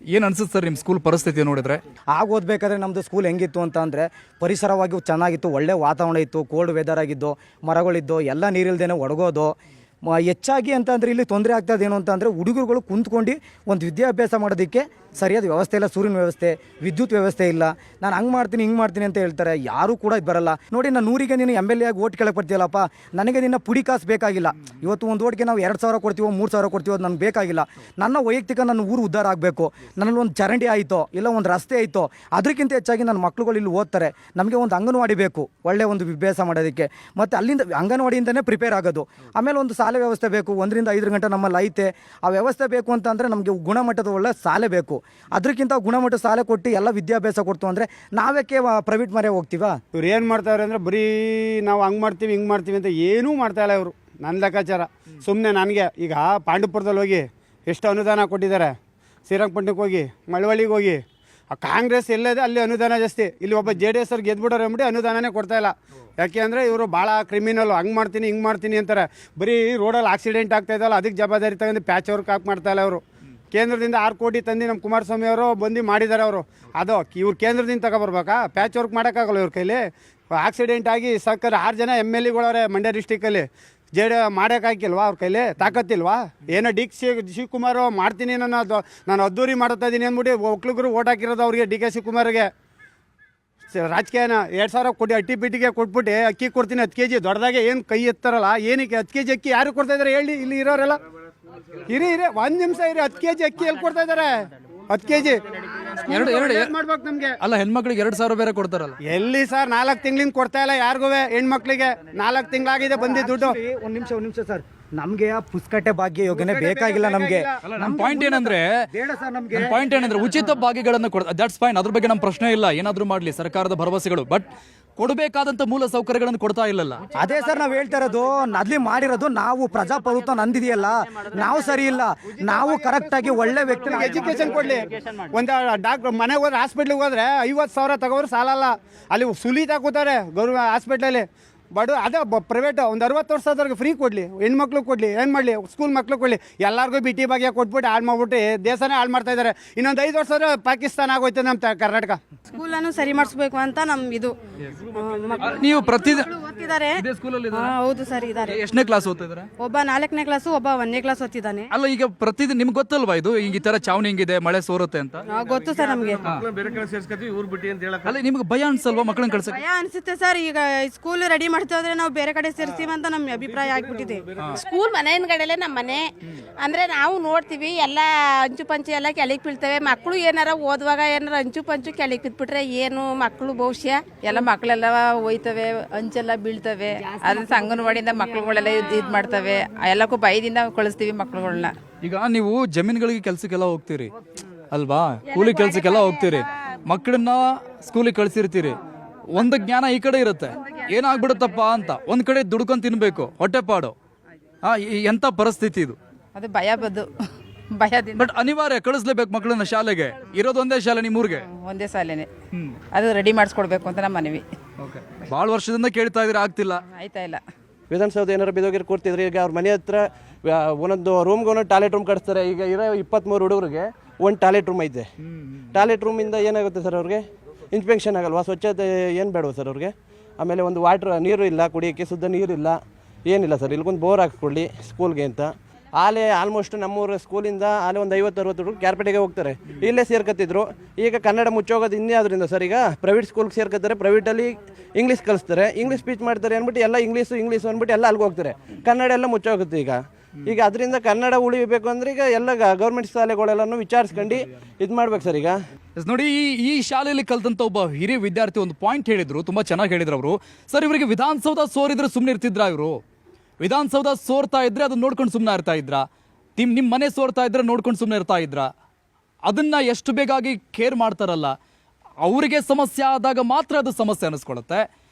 ಏನು ಅನ್ಸುತ್ತೆ ಸರ್ ನಿಮ್ಮ ಸ್ಕೂಲ್ ಪರಿಸ್ಥಿತಿ ನೋಡಿದ್ರೆ? ಆಗ ಓದಬೇಕಾದ್ರೆ ನಮ್ಮದು ಸ್ಕೂಲ್ ಹೆಂಗಿತ್ತು ಅಂತ ಅಂದರೆ ಪರಿಸರವಾಗಿ ಚೆನ್ನಾಗಿತ್ತು ಒಳ್ಳೆ ವಾತಾವರಣ ಇತ್ತು ಕೋಲ್ಡ್ ವೆದರ್ ಆಗಿದ್ದು ಮರಗಳಿದ್ದು ಎಲ್ಲ ನೀರಿಲ್ದೇನೆ ಒಡಗೋದು ಮ- ಹೆಚ್ಚಾಗಿ ಅಂತಂದರೆ ಇಲ್ಲಿ ತೊಂದರೆ ಆಗ್ತದೆ ಏನು ಅಂತಂದರೆ ಹುಡುಗರುಗಳು ಕುಂತ್ಕೊಂಡು ಒಂದು ವಿದ್ಯಾಭ್ಯಾಸ ಮಾಡೋದಕ್ಕೆ ಸರಿಯಾದ ವ್ಯವಸ್ಥೆ ಇಲ್ಲ, ಸೂರ್ಯನ ವ್ಯವಸ್ಥೆ, ವಿದ್ಯುತ್ ವ್ಯವಸ್ಥೆ ಇಲ್ಲ. ನಾನು ಹಂಗೆ ಮಾಡ್ತೀನಿ, ಹಿಂಗೆ ಮಾಡ್ತೀನಿ ಅಂತ ಹೇಳ್ತಾರೆ. ಯಾರೂ ಕೂಡ ಇದು ಬರಲ್ಲ. ನೋಡಿ, ನಾನು ನೂರಿಗೆ ನೀನು ಎಂ ಎಲ್ ಎ ಓಟ್ ಕೇಳಕ್ಕೆ ಬರ್ತೀಯಲ್ಲಪ್ಪ. ನನಗೆ ನಿನ್ನ ಪುಡಿ ಕಾಸು ಬೇಕಾಗಿಲ್ಲ. ಇವತ್ತು ಒಂದು ಓಟ್ಗೆ ನಾವು ಎರಡು ಸಾವಿರ ಕೊಡ್ತೀವೋ, ಮೂರು ಸಾವಿರ ಕೊಡ್ತೀವೋ ಅದು ನನಗೆ ಬೇಕಾಗಿಲ್ಲ. ನನ್ನ ವೈಯಕ್ತಿಕ ನನ್ನ ಊರು ಉದ್ಧಾರ ಆಗಬೇಕು. ನನ್ನಲ್ಲಿ ಒಂದು ಚರಂಡಿ ಆಯಿತೋ, ಇಲ್ಲ ಒಂದು ರಸ್ತೆ ಆಯಿತೋ, ಅದಕ್ಕಿಂತ ಹೆಚ್ಚಾಗಿ ನನ್ನ ಮಕ್ಳುಗಳು ಇಲ್ಲಿ ಓದ್ತಾರೆ. ನಮಗೆ ಒಂದು ಅಂಗನವಾಡಿ ಬೇಕು, ಒಳ್ಳೆ ಒಂದು ವಿಭ್ಯಾಸ ಮಾಡೋದಕ್ಕೆ. ಮತ್ತು ಅಲ್ಲಿಂದ ಅಂಗನವಾಡಿಯಿಂದನೇ ಪ್ರಿಪೇರ್ ಆಗೋದು. ಆಮೇಲೆ ಒಂದು ಶಾಲೆ ವ್ಯವಸ್ಥೆ ಬೇಕು, ಒಂದರಿಂದ ಐದು ಗಂಟೆ ನಮ್ಮಲ್ಲಿ ಐತೆ ಆ ವ್ಯವಸ್ಥೆ ಬೇಕು ಅಂತಂದರೆ ನಮಗೆ ಗುಣಮಟ್ಟದ ಒಳ್ಳೆ ಶಾಲೆ ಬೇಕು. ಅದಕ್ಕಿಂತ ಗುಣಮಟ್ಟ ಸಾಲ ಕೊಟ್ಟು ಎಲ್ಲ ವಿದ್ಯಾಭ್ಯಾಸ ಕೊಡ್ತು ಅಂದರೆ ನಾವ್ಯಾಕೆ ಪ್ರೈವೇಟ್ ಮರೆ ಹೋಗ್ತೀವ? ಇವ್ರು ಏನು ಮಾಡ್ತಾವ್ರೆ ಅಂದರೆ ಬರೀ ನಾವು ಹಂಗೆ ಮಾಡ್ತೀವಿ, ಹಿಂಗೆ ಮಾಡ್ತೀವಿ ಅಂತ ಏನೂ ಮಾಡ್ತಾ ಇಲ್ಲ ಇವರು. ನನ್ನ ಲೆಕ್ಕಾಚಾರ. ಸುಮ್ಮನೆ ನನಗೆ. ಈಗ ಪಾಂಡುಪುರದಲ್ಲಿ ಹೋಗಿ ಎಷ್ಟು ಅನುದಾನ ಕೊಟ್ಟಿದ್ದಾರೆ? ಶ್ರೀರಂಗಪಟ್ಟಣಕ್ಕೆ ಹೋಗಿ, ಮಳವಳ್ಳಿಗೆ ಹೋಗಿ ಆ ಕಾಂಗ್ರೆಸ್ ಎಲ್ಲದೆ ಅಲ್ಲಿ ಅನುದಾನ ಜಾಸ್ತಿ. ಇಲ್ಲಿ ಒಬ್ಬ ಜೆ ಡಿ ಎಸ್ ಅವ್ರು ಗೆದ್ಬಿಡೋರು ಅಂದ್ಬಿಟ್ಟು ಅನುದಾನನೇ ಕೊಡ್ತಾ ಇಲ್ಲ. ಯಾಕೆ ಅಂದರೆ ಇವರು ಭಾಳ ಕ್ರಿಮಿನಲ್ ಹಂಗೆ ಮಾಡ್ತೀನಿ, ಹಿಂಗೆ ಮಾಡ್ತೀನಿ ಅಂತಾರೆ. ಬರೀ ರೋಡಲ್ಲಿ ಆಕ್ಸಿಡೆಂಟ್ ಆಗ್ತಾ ಇದಲ್ಲ ಅದಕ್ಕೆ ಜವಾಬ್ದಾರಿ ತಗೊಂಡು ಪ್ಯಾಚ್ ವರ್ಕ್ ಹಾಕಿ ಮಾಡ್ತಾ ಇಲ್ಲ ಅವರು. ಕೇಂದ್ರದಿಂದ ಆರು ಕೋಟಿ ತಂದು ನಮ್ಮ ಕುಮಾರಸ್ವಾಮಿ ಅವರು ಬಂದು ಮಾಡಿದ್ದಾರೆ ಅವರು. ಅದು ಇವ್ರು ಕೇಂದ್ರದಿಂದ ತಗೊಬರ್ಬೇಕಾ? ಪ್ಯಾಚ್ ವರ್ಕ್ ಮಾಡೋಕ್ಕಾಗಲ್ಲ ಇವ್ರ ಕೈಲಿ. ಆಕ್ಸಿಡೆಂಟ್ ಆಗಿ ಸರ್ಕಾರ ಆರು ಜನ ಎಂ ಎಲ್ ಎಗಳವ್ರೆ ಮಂಡ್ಯ ಡಿಸ್ಟಿಕಲ್ಲಿ ಜೆ ಡಿ ಮಾಡೋಕ್ಕಾಗಿಲ್ವಾ ಅವ್ರ ಕೈಲಿ? ತಾಕತ್ತಿಲ್ವಾ? ಏನೋ ಡಿ ಸಿ ಶಿವಕುಮಾರ್ ಮಾಡ್ತೀನಿ ನಾನು ಅದು ನಾನು ಅದ್ದೂರಿ ಮಾಡ್ತಾ ಇದ್ದೀನಿ ಅಂದ್ಬಿಟ್ಟು ಒಕ್ಲಿಗರು ಓಟ್ ಹಾಕಿರೋದು ಅವ್ರಿಗೆ ಡಿ ಕೆ ಶಿವಕುಮಾರ್ಗೆ. ರಾಜಕೀಯನ ಎರಡು ಸಾವಿರ ಕೊಡಿ ಅಟ್ಟಿ ಬಿಟ್ಟಿಗೆ ಕೊಟ್ಬಿಟ್ಟು ಅಕ್ಕಿ ಕೊಡ್ತೀನಿ ಹತ್ತು ಕೆ ಜಿ ದೊಡ್ಡದಾಗೆ ಏನು ಕೈ ಎತ್ತಾರಲ್ಲ, ಏನಕ್ಕೆ ಹತ್ತು ಕೆ ಜಿ ಅಕ್ಕಿ ಯಾರು ಕೊಡ್ತಾ ಇದ್ದಾರೆ ಹೇಳಿ ಇಲ್ಲಿ ಇರೋರೆಲ್ಲ? ಇರಿ ಇರಿ, ಒಂದು ನಿಮಿಷ ಇರಿ, ಹತ್ತು ಕೆ ಜಿ ಅಕ್ಕಿ ಎಲ್ಲಿ ಕೊಡ್ತಾ ಇದ್ದಾರೆ ಹತ್ತು ಕೆ ಜಿ ಎರಡು ಎರಡು ಮಾಡ್ಬೇಕು ನಮಗೆ. ಅಲ್ಲ ಹೆಣ್ಮಕ್ಳಿಗೆ ಎರಡು ಸಾವಿರ ಬೇರೆ ಕೊಡ್ತಾರಲ್ಲ. ಎಲ್ಲಿ ಸರ್ ನಾಲ್ಕು ತಿಂಗಳಿಂದ ಕೊಡ್ತಾ ಇಲ್ಲ ಯಾರಿಗೂ ಹೆಣ್ಮಕ್ಳಿಗೆ? ನಾಲ್ಕು ತಿಂಗಳಾಗಿದೆ ಬಂದಿ ದುಡ್ಡು. ಒಂದು ನಿಮಿಷ ಒಂದು ನಿಮಿಷ ಸರ್. ನಮ್ಗೆ ಆ ಪುಸ್ಕಟ್ಟೆ ಭಾಗ್ಯ ಯೋಜನೆ ಬೇಕಾಗಿಲ್ಲ ನಮ್ಗೆ. ನಮ್ಮ ಪಾಯಿಂಟ್ ಏನಂದ್ರೆ ಬೇಡ ಸರ್ ನಮಗೆ. ಪಾಯಿಂಟ್ ಏನಂದ್ರೆ ಉಚಿತ ಭಾಗ್ಯಗಳನ್ನು ಕೊಡ ದಟ್ಸ್ ಫೈನ್ ಅದ್ರ ಬಗ್ಗೆ ನಮ್ ಪ್ರಶ್ನೆ ಇಲ್ಲ. ಏನಾದ್ರೂ ಮಾಡ್ಲಿ ಸರ್ಕಾರದ ಭರವಸೆಗಳು. ಬಟ್ ಕೊಡಬೇಕಾದಂತ ಮೂಲ ಸೌಕರ್ಯಗಳನ್ನು ಕೊಡ್ತಾ ಇಲ್ಲಲ್ಲ? ಅದೇ ಸರ್ ನಾವು ಹೇಳ್ತಾ ಇರೋದು ಅಲ್ಲಿ ಮಾಡಿರೋದು ನಾವು ಪ್ರಜಾಪ್ರಭುತ್ವ ನಂದಿದೆಯಲ್ಲ ನಾವು ಸರಿ ಇಲ್ಲ ನಾವು ಕರೆಕ್ಟ್ ಆಗಿ ಒಳ್ಳೆ ವ್ಯಕ್ತಿ ಎಜುಕೇಶನ್ ಕೊಡ್ಲಿ. ಒಂದು ಡಾಕ್ಟರ್ ಮನೆಗೆ ಹೋದ್ರೆ ಹಾಸ್ಪಿಟ್ಲಿಗೆ ಹೋದ್ರೆ ಐವತ್ತು ಸಾವಿರ ತಗೋರು ಸಾಲಲ್ಲ. ಅಲ್ಲಿ ಸುಲೀತಾ ಕೂತಾರೆ ಗೌರ್ಮೆಂಟ್ ಹಾಸ್ಪಿಟ್ಲಲ್ಲಿ ಬಡ ಅದೇ ಪ್ರೈವೇಟ್ ಒಂದು ಅರವತ್ತು ವರ್ಷದವ್ರಿಗೆ ಫ್ರೀ ಕೊಡಲಿ ಹೆಣ್ಮಕ್ಳು ಕೊಡಲಿ ಏನು ಮಾಡಲಿ ಸ್ಕೂಲ್ ಮಕ್ಳು ಕೊಡಲಿ ಎಲ್ಲರಿಗೂ ಬಿಟಿ ಭಾಗ್ಯ ಕೊಟ್ಬಿಟ್ಟು ಹಾಳು ಮಾಡ್ಬಿಟ್ಟು ದೇಶನೇ ಹಾಳು ಮಾಡ್ತಾ ಇದ್ದಾರೆ ಇನ್ನೊಂದು ಐದು ವರ್ಷ ಆದ್ರೆ ಪಾಕಿಸ್ತಾನ ಆಗೋಯ್ತು ನಮ್ಮ ಕರ್ನಾಟಕ. ಸ್ಕೂಲನ್ನು ಸರಿ ಮಾಡಿಸ್ಬೇಕು ಅಂತ ನಮ್ಮ ಇದು. ನೀವು ಪ್ರತಿ ಓದ್ತಿದ್ದಾರೆ. ಹೌದು ಸರ್ ಇದ್ದಾರೆ. ಎಷ್ಟನೇ ಕ್ಲಾಸ್ ಓದ್ತಿದ್ದಾರೆ ಒಬ್ಬ ನಾಲ್ಕನೇ ಕ್ಲಾಸು ಒಬ್ಬ ಒಂದನೇ ಕ್ಲಾಸ್ ಓದ್ತಿದ್ದಾನೆ. ಅಲ್ಲ ಈಗ ಪ್ರತಿದಿನ ನಿಮ್ಗೆ ಗೊತ್ತಲ್ವಾ ಇದು? ಈಗ ಈ ತರ ಚಾವಣಿ ಹಿಂಗಿದೆ ಮಳೆ ಸೋರುತ್ತೆ ಅಂತ? ಗೊತ್ತು ಸರ್ ನಮಗೆ. ಬೇರೆ ಕಡೆ ಸೇರ್ಸ್ಕೊತೀವಿ ಊರ್ ಬಿಟ್ಟಿ ಅಂತ ಹೇಳಕ್ ಅಲ್ಲ ನಿಮ್ಗೆ ಭಯ ಅನ್ಸಲ್ವಾ ಮಕ್ಕಳನ್ನ ಕಳ್ಸಕ್ಕೆ? ಭಯ ಅನ್ಸುತ್ತೆ ಸರ್ ಈಗ ಸ್ಕೂಲ್ ರೆಡಿ ಮಾಡ್ತಾ ಹೋದ್ರೆ ನಾವು ಬೇರೆ ಕಡೆ ಸೇರ್ತೀವಿ ಅಂತ ನಮ್ಮ ಅಭಿಪ್ರಾಯ ಆಗ್ಬಿಟ್ಟಿದೆ. ಸ್ಕೂಲ್ ಮನೆ ಹಿಂದ್ಗಡೆಲೆ ನಮ್ಮ ಮನೆ. ಅಂದ್ರೆ ನಾವು ನೋಡ್ತೀವಿ ಎಲ್ಲ ಅಂಚು ಪಂಚು ಎಲ್ಲ ಕೆಳಗೆ ಬೀಳ್ತವೆ. ಮಕ್ಕಳು ಏನಾರ ಓದುವಾಗ ಏನಾರ ಅಂಚು ಪಂಚು ಕೆಳಗೆ ಬಿದ್ಬಿಟ್ರೆ ಏನು ಮಕ್ಕಳು ಭವಿಷ್ಯ? ಎಲ್ಲ ಮಕ್ಕಳೆಲ್ಲ ಹೋಯ್ತವೆ ಅಂಚೆಲ್ಲ ಬೀಳ್ತವೆ. ಅದ್ರ ಅಂಗನವಾಡಿಯಿಂದ ಮಕ್ಳುಗಳೆಲ್ಲ ಇದು ಇದು ಮಾಡ್ತವೆ. ಎಲ್ಲಕ್ಕೂ ಭಯದಿಂದ ಕಳಿಸ್ತೀವಿ ಮಕ್ಳುಗಳನ್ನ ಈಗ ನೀವು ಜಮೀನುಗಳಿಗೆ ಕೆಲ್ಸಕ್ಕೆಲ್ಲ ಹೋಗ್ತೀರಿ ಅಲ್ವಾ? ಕೂಲಿ ಕೆಲ್ಸಕ್ಕೆಲ್ಲ ಹೋಗ್ತೀರಿ. ಮಕ್ಕಳನ್ನ ಸ್ಕೂಲಿಗೆ ಕಳ್ಸಿರ್ತೀರಿ. ಒಂದು ಜ್ಞಾನ ಈ ಕಡೆ ಇರುತ್ತೆ. ಏನಾಗ್ಬಿಡುತ್ತಪ್ಪ ಅಂತ ಒಂದ್ ಕಡೆ ದುಡ್ಕೊಂಡ್ ತಿನ್ಬೇಕು. ಹೊಟ್ಟೆಪಾಡು ಎಂತ ಪರಿಸ್ಥಿತಿ ಇದು? ಅದು ಭಯ ಬದು. ಭಯದಿಂದ ಬಟ್ ಅನಿವಾರ್ಯ ಕಳಿಸ್ಲೇಬೇಕು ಮಕ್ಕಳನ್ನ ಶಾಲೆಗೆ. ಇರೋದು ಒಂದೇ ಶಾಲೆ ನಿಮ್ಮೂರಿಗೆ ಒಂದೇ ಶಾಲೆನೆ. ಅದು ರೆಡಿ ಮಾಡಿಸ್ಕೊಡ್ಬೇಕು ಅಂತ ನಮ್ಮ ಮನವಿ. ಬಹಳ ವರ್ಷದಿಂದ ಕೇಳ್ತಾ ಇದ್ರೆ ಆಗ್ತಿಲ್ಲ. ಆಯ್ತಾ ಇಲ್ಲ. ವಿಧಾನಸೌಧ ಏನಾರು ಬಿದೋಗಿರ್ ಕೂರ್ತಿದ್ರೆ ಈಗ ಅವ್ರ ಮನೆ ಹತ್ರ ಆ, ಒಂದೊಂದು ರೂಮ್ಗೆ ಒಂದೊಂದು ಟಾಯ್ಲೆಟ್ ರೂಮ್ ಕಟ್ಸ್ತಾರೆ. ಈಗ ಇರೋ ಇಪ್ಪತ್ತ್ಮೂರು ಹುಡುಗರಿಗೆ ಒಂದು ಟಾಯ್ಲೆಟ್ ರೂಮ್ ಐತೆ. ಟಾಯ್ಲೆಟ್ ರೂಮಿಂದ ಏನಾಗುತ್ತೆ ಸರ್ ಅವ್ರಿಗೆ? ಇನ್ಫೆಕ್ಷನ್ ಆಗಲ್ವಾ? ಸ್ವಚ್ಛತೆ ಏನು ಬೇಡವಾ ಸರ್ ಅವ್ರಿಗೆ? ಆಮೇಲೆ ಒಂದು ವಾಟ್ರ್ ನೀರು ಇಲ್ಲ, ಕುಡಿಯೋಕ್ಕೆ ಶುದ್ಧ ನೀರಿಲ್ಲ ಏನಿಲ್ಲ ಸರ್ ಇಲ್ಲಿಗೊಂದು ಬೋರ್ ಹಾಕ್ಕೊಳ್ಳಿ ಸ್ಕೂಲ್ಗೆ ಅಂತ. ಆಲೆ ಆಲ್ಮೋಸ್ಟ್ ನಮ್ಮೂರ ಸ್ಕೂಲಿಂದ ಆಲೆ ಒಂದು ಐವತ್ತು ಅರವತ್ತು ಹುಡುಗರು ಕ್ಯಾರ್ಪೇಟೆಗೆ ಹೋಗ್ತಾರೆ. ಇಲ್ಲೇ ಸೇರ್ಕತ್ತಿದ್ರು. ಈಗ ಕನ್ನಡ ಮುಚ್ಚೋಗೋದು ಇನ್ನೇ ಆದ್ರಿಂದ ಸರ್, ಈಗ ಪ್ರೈವೇಟ್ ಸ್ಕೂಲ್ಗೆ ಸೇರ್ಕತ್ತಾರೆ ಪ್ರೈವೇಟಲ್ಲಿ ಇಂಗ್ಲೀಷ್ ಕಲಿಸ್ತಾರೆ. ಇಂಗ್ಲೀಷ್ ಸ್ಪೀಚ್ ಮಾಡ್ತಾರೆ ಅಂದ್ಬಿಟ್ಟು ಎಲ್ಲ ಇಂಗ್ಲೀಷು ಇಂಗ್ಲೀಷ್ ಅಂದ್ಬಿಟ್ಟು ಎಲ್ಲ ಅಲ್ಲಿಗೆ ಹೋಗ್ತಾರೆ. ಕನ್ನಡ ಎಲ್ಲ ಮುಚ್ಚೋಗುತ್ತೆ ಈಗ. ಈಗ ಅದರಿಂದ ಕನ್ನಡ ಉಳಿಬೇಕು ಅಂದ್ರೆ ಈಗ ಎಲ್ಲ ಗೌರ್ಮೆಂಟ್ ಶಾಲೆಗಳೆಲ್ಲನೂ ವಿಚಾರಿಸ್ಕೊಂಡು ಇದು ಮಾಡ್ಬೇಕು ಸರ್ ಈಗ. ನೋಡಿ, ಈ ಶಾಲೆಯಲ್ಲಿ ಕಲ್ತಂತ ಒಬ್ಬ ಹಿರಿಯ ವಿದ್ಯಾರ್ಥಿ ಒಂದು ಪಾಯಿಂಟ್ ಹೇಳಿದ್ರು, ತುಂಬಾ ಚೆನ್ನಾಗಿ ಹೇಳಿದ್ರು ಅವರು. ಸರ್, ಇವರಿಗೆ ವಿಧಾನಸೌಧ ಸೋರಿದ್ರೆ ಸುಮ್ಮನೆ ಇರ್ತಿದ್ರ ಇವರು? ವಿಧಾನಸೌಧ ಸೋರ್ತಾ ಇದ್ರೆ ಅದನ್ನ ನೋಡ್ಕೊಂಡು ಸುಮ್ಮನೆ ಇರ್ತಾ ಇದ್ರ? ನಿಮ್ ನಿಮ್ಮ ಮನೆ ಸೋರ್ತಾ ಇದ್ರೆ ನೋಡ್ಕೊಂಡು ಸುಮ್ಮನೆ ಇರ್ತಾ ಇದ್ರ? ಅದನ್ನ ಎಷ್ಟು ಬೇಗಾಗಿ ಕೇರ್ ಮಾಡ್ತಾರಲ್ಲ? ಅವರಿಗೆ ಸಮಸ್ಯೆ ಆದಾಗ ಮಾತ್ರ ಅದು ಸಮಸ್ಯೆ ಅನಿಸ್ಕೊಳ್ಳುತ್ತೆ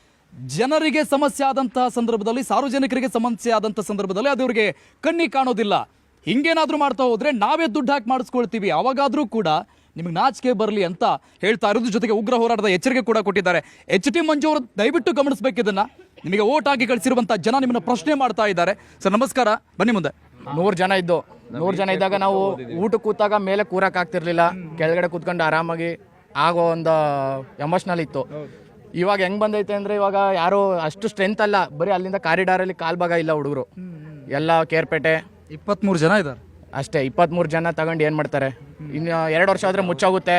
ಜನರಿಗೆ ಸಮಸ್ಯೆ ಆದಂತಹ ಸಂದರ್ಭದಲ್ಲಿ, ಸಾರ್ವಜನಿಕರಿಗೆ ಸಮಸ್ಯೆ ಆದಂತಹ ಸಂದರ್ಭದಲ್ಲಿ ಅದು ಇವರಿಗೆ ಕಣ್ಣಿ ಕಾಣೋದಿಲ್ಲ. ಹಿಂಗೇನಾದ್ರೂ ಮಾಡ್ತಾ ಹೋದ್ರೆ ನಾವೇ ದುಡ್ಡು ಹಾಕಿ ಮಾಡಿಸ್ಕೊಳ್ತೀವಿ, ಅವಾಗಾದ್ರೂ ಕೂಡ ನಿಮಗೆ ನಾಚಿಕೆ ಬರಲಿ ಅಂತ ಹೇಳ್ತಾ ಇರೋದ್ರ ಜೊತೆಗೆ ಉಗ್ರ ಹೋರಾಟದ ಎಚ್ಚರಿಕೆ ಕೂಡ ಕೊಟ್ಟಿದ್ದಾರೆ. ಎಚ್ ಟಿ ಮಂಜು ಅವರು ದಯವಿಟ್ಟು ಗಮನಿಸಬೇಕು ಇದನ್ನು. ನಿಮಗೆ ಓಟ್ ಹಾಕಿ ಕಳಿಸಿರುವಂತ ಜನ ನಿಮ್ಮನ್ನ ಪ್ರಶ್ನೆ ಮಾಡ್ತಾ ಇದ್ದಾರೆ. ಸರ್ ನಮಸ್ಕಾರ. ಬನ್ನಿ ಮುಂದೆ. ನೂರು ಜನ ಇದ್ದು. ನೂರು ಜನ ಇದ್ದಾಗ ನಾವು ಊಟ ಕೂತಾಗ ಮೇಲೆ ಕೂರಕ್ ಆಗ್ತಿರ್ಲಿಲ್ಲ. ಕೆಳಗಡೆ ಕೂತ್ಕೊಂಡು ಆರಾಮಾಗಿ ಆಗೋ ಒಂದು ಎಮೋಷ್ನಲ್ ಇತ್ತು. ಇವಾಗ ಹೆಂಗ್ ಬಂದೈತೆ ಅಂದ್ರೆ ಇವಾಗ ಯಾರು ಅಷ್ಟು ಸ್ಟ್ರೆಂತ್ ಅಲ್ಲ. ಬರೀ ಅಲ್ಲಿಂದ ಕಾರಿಡಾರಲ್ಲಿ ಕಾಲ್ ಭಾಗ ಇಲ್ಲ ಹುಡುಗರು. ಎಲ್ಲ ಕೇರ್ಪೇಟೆ. ಇಪ್ಪತ್ಮೂರು ಜನ ಇದ್ದಾರೆ. ಅಷ್ಟೇ, ಇಪ್ಪತ್ಮೂರು ಜನ ತಗೊಂಡು ಏನು ಮಾಡ್ತಾರೆ? ಇನ್ನು ಎರಡು ವರ್ಷ ಆದರೆ ಮುಚ್ಚೋಗುತ್ತೆ.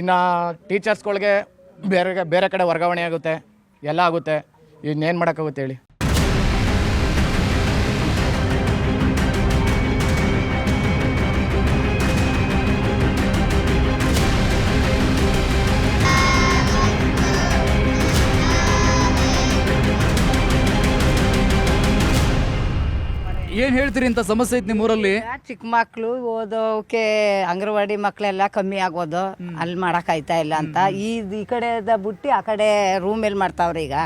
ಇನ್ನು ಟೀಚರ್ಸ್ಗಳಿಗೆ ಬೇರೆ ಬೇರೆ ಕಡೆ ವರ್ಗಾವಣೆ ಆಗುತ್ತೆ. ಎಲ್ಲ ಆಗುತ್ತೆ. ಇನ್ನೇನು ಮಾಡೋಕ್ಕಾಗುತ್ತೆ ಹೇಳಿ? ಏನ್ ಹೇಳ್ತೀರಿ ಅಂತ ಸಮಸ್ಯೆ ಐತಿ ನಿಮ್ಮೂರಲ್ಲಿ ಚಿಕ್ಕ ಮಕ್ಳು ಓದೋಕೆ ಅಂಗನವಾಡಿ ಮಕ್ಳೆಲ್ಲ ಕಮ್ಮಿ ಆಗೋದು. ಅಲ್ಲಿ ಮಾಡಕ್ ಆಯ್ತಾ ಇಲ್ಲ ಅಂತ. ಈ ಈ ಕಡೆದ ಬುಟ್ಟಿ ಆ ಕಡೆ ರೂಮ್ ಎಲ್ಲಿ ಮಾಡ್ತಾವ್ರೆ ಈಗ.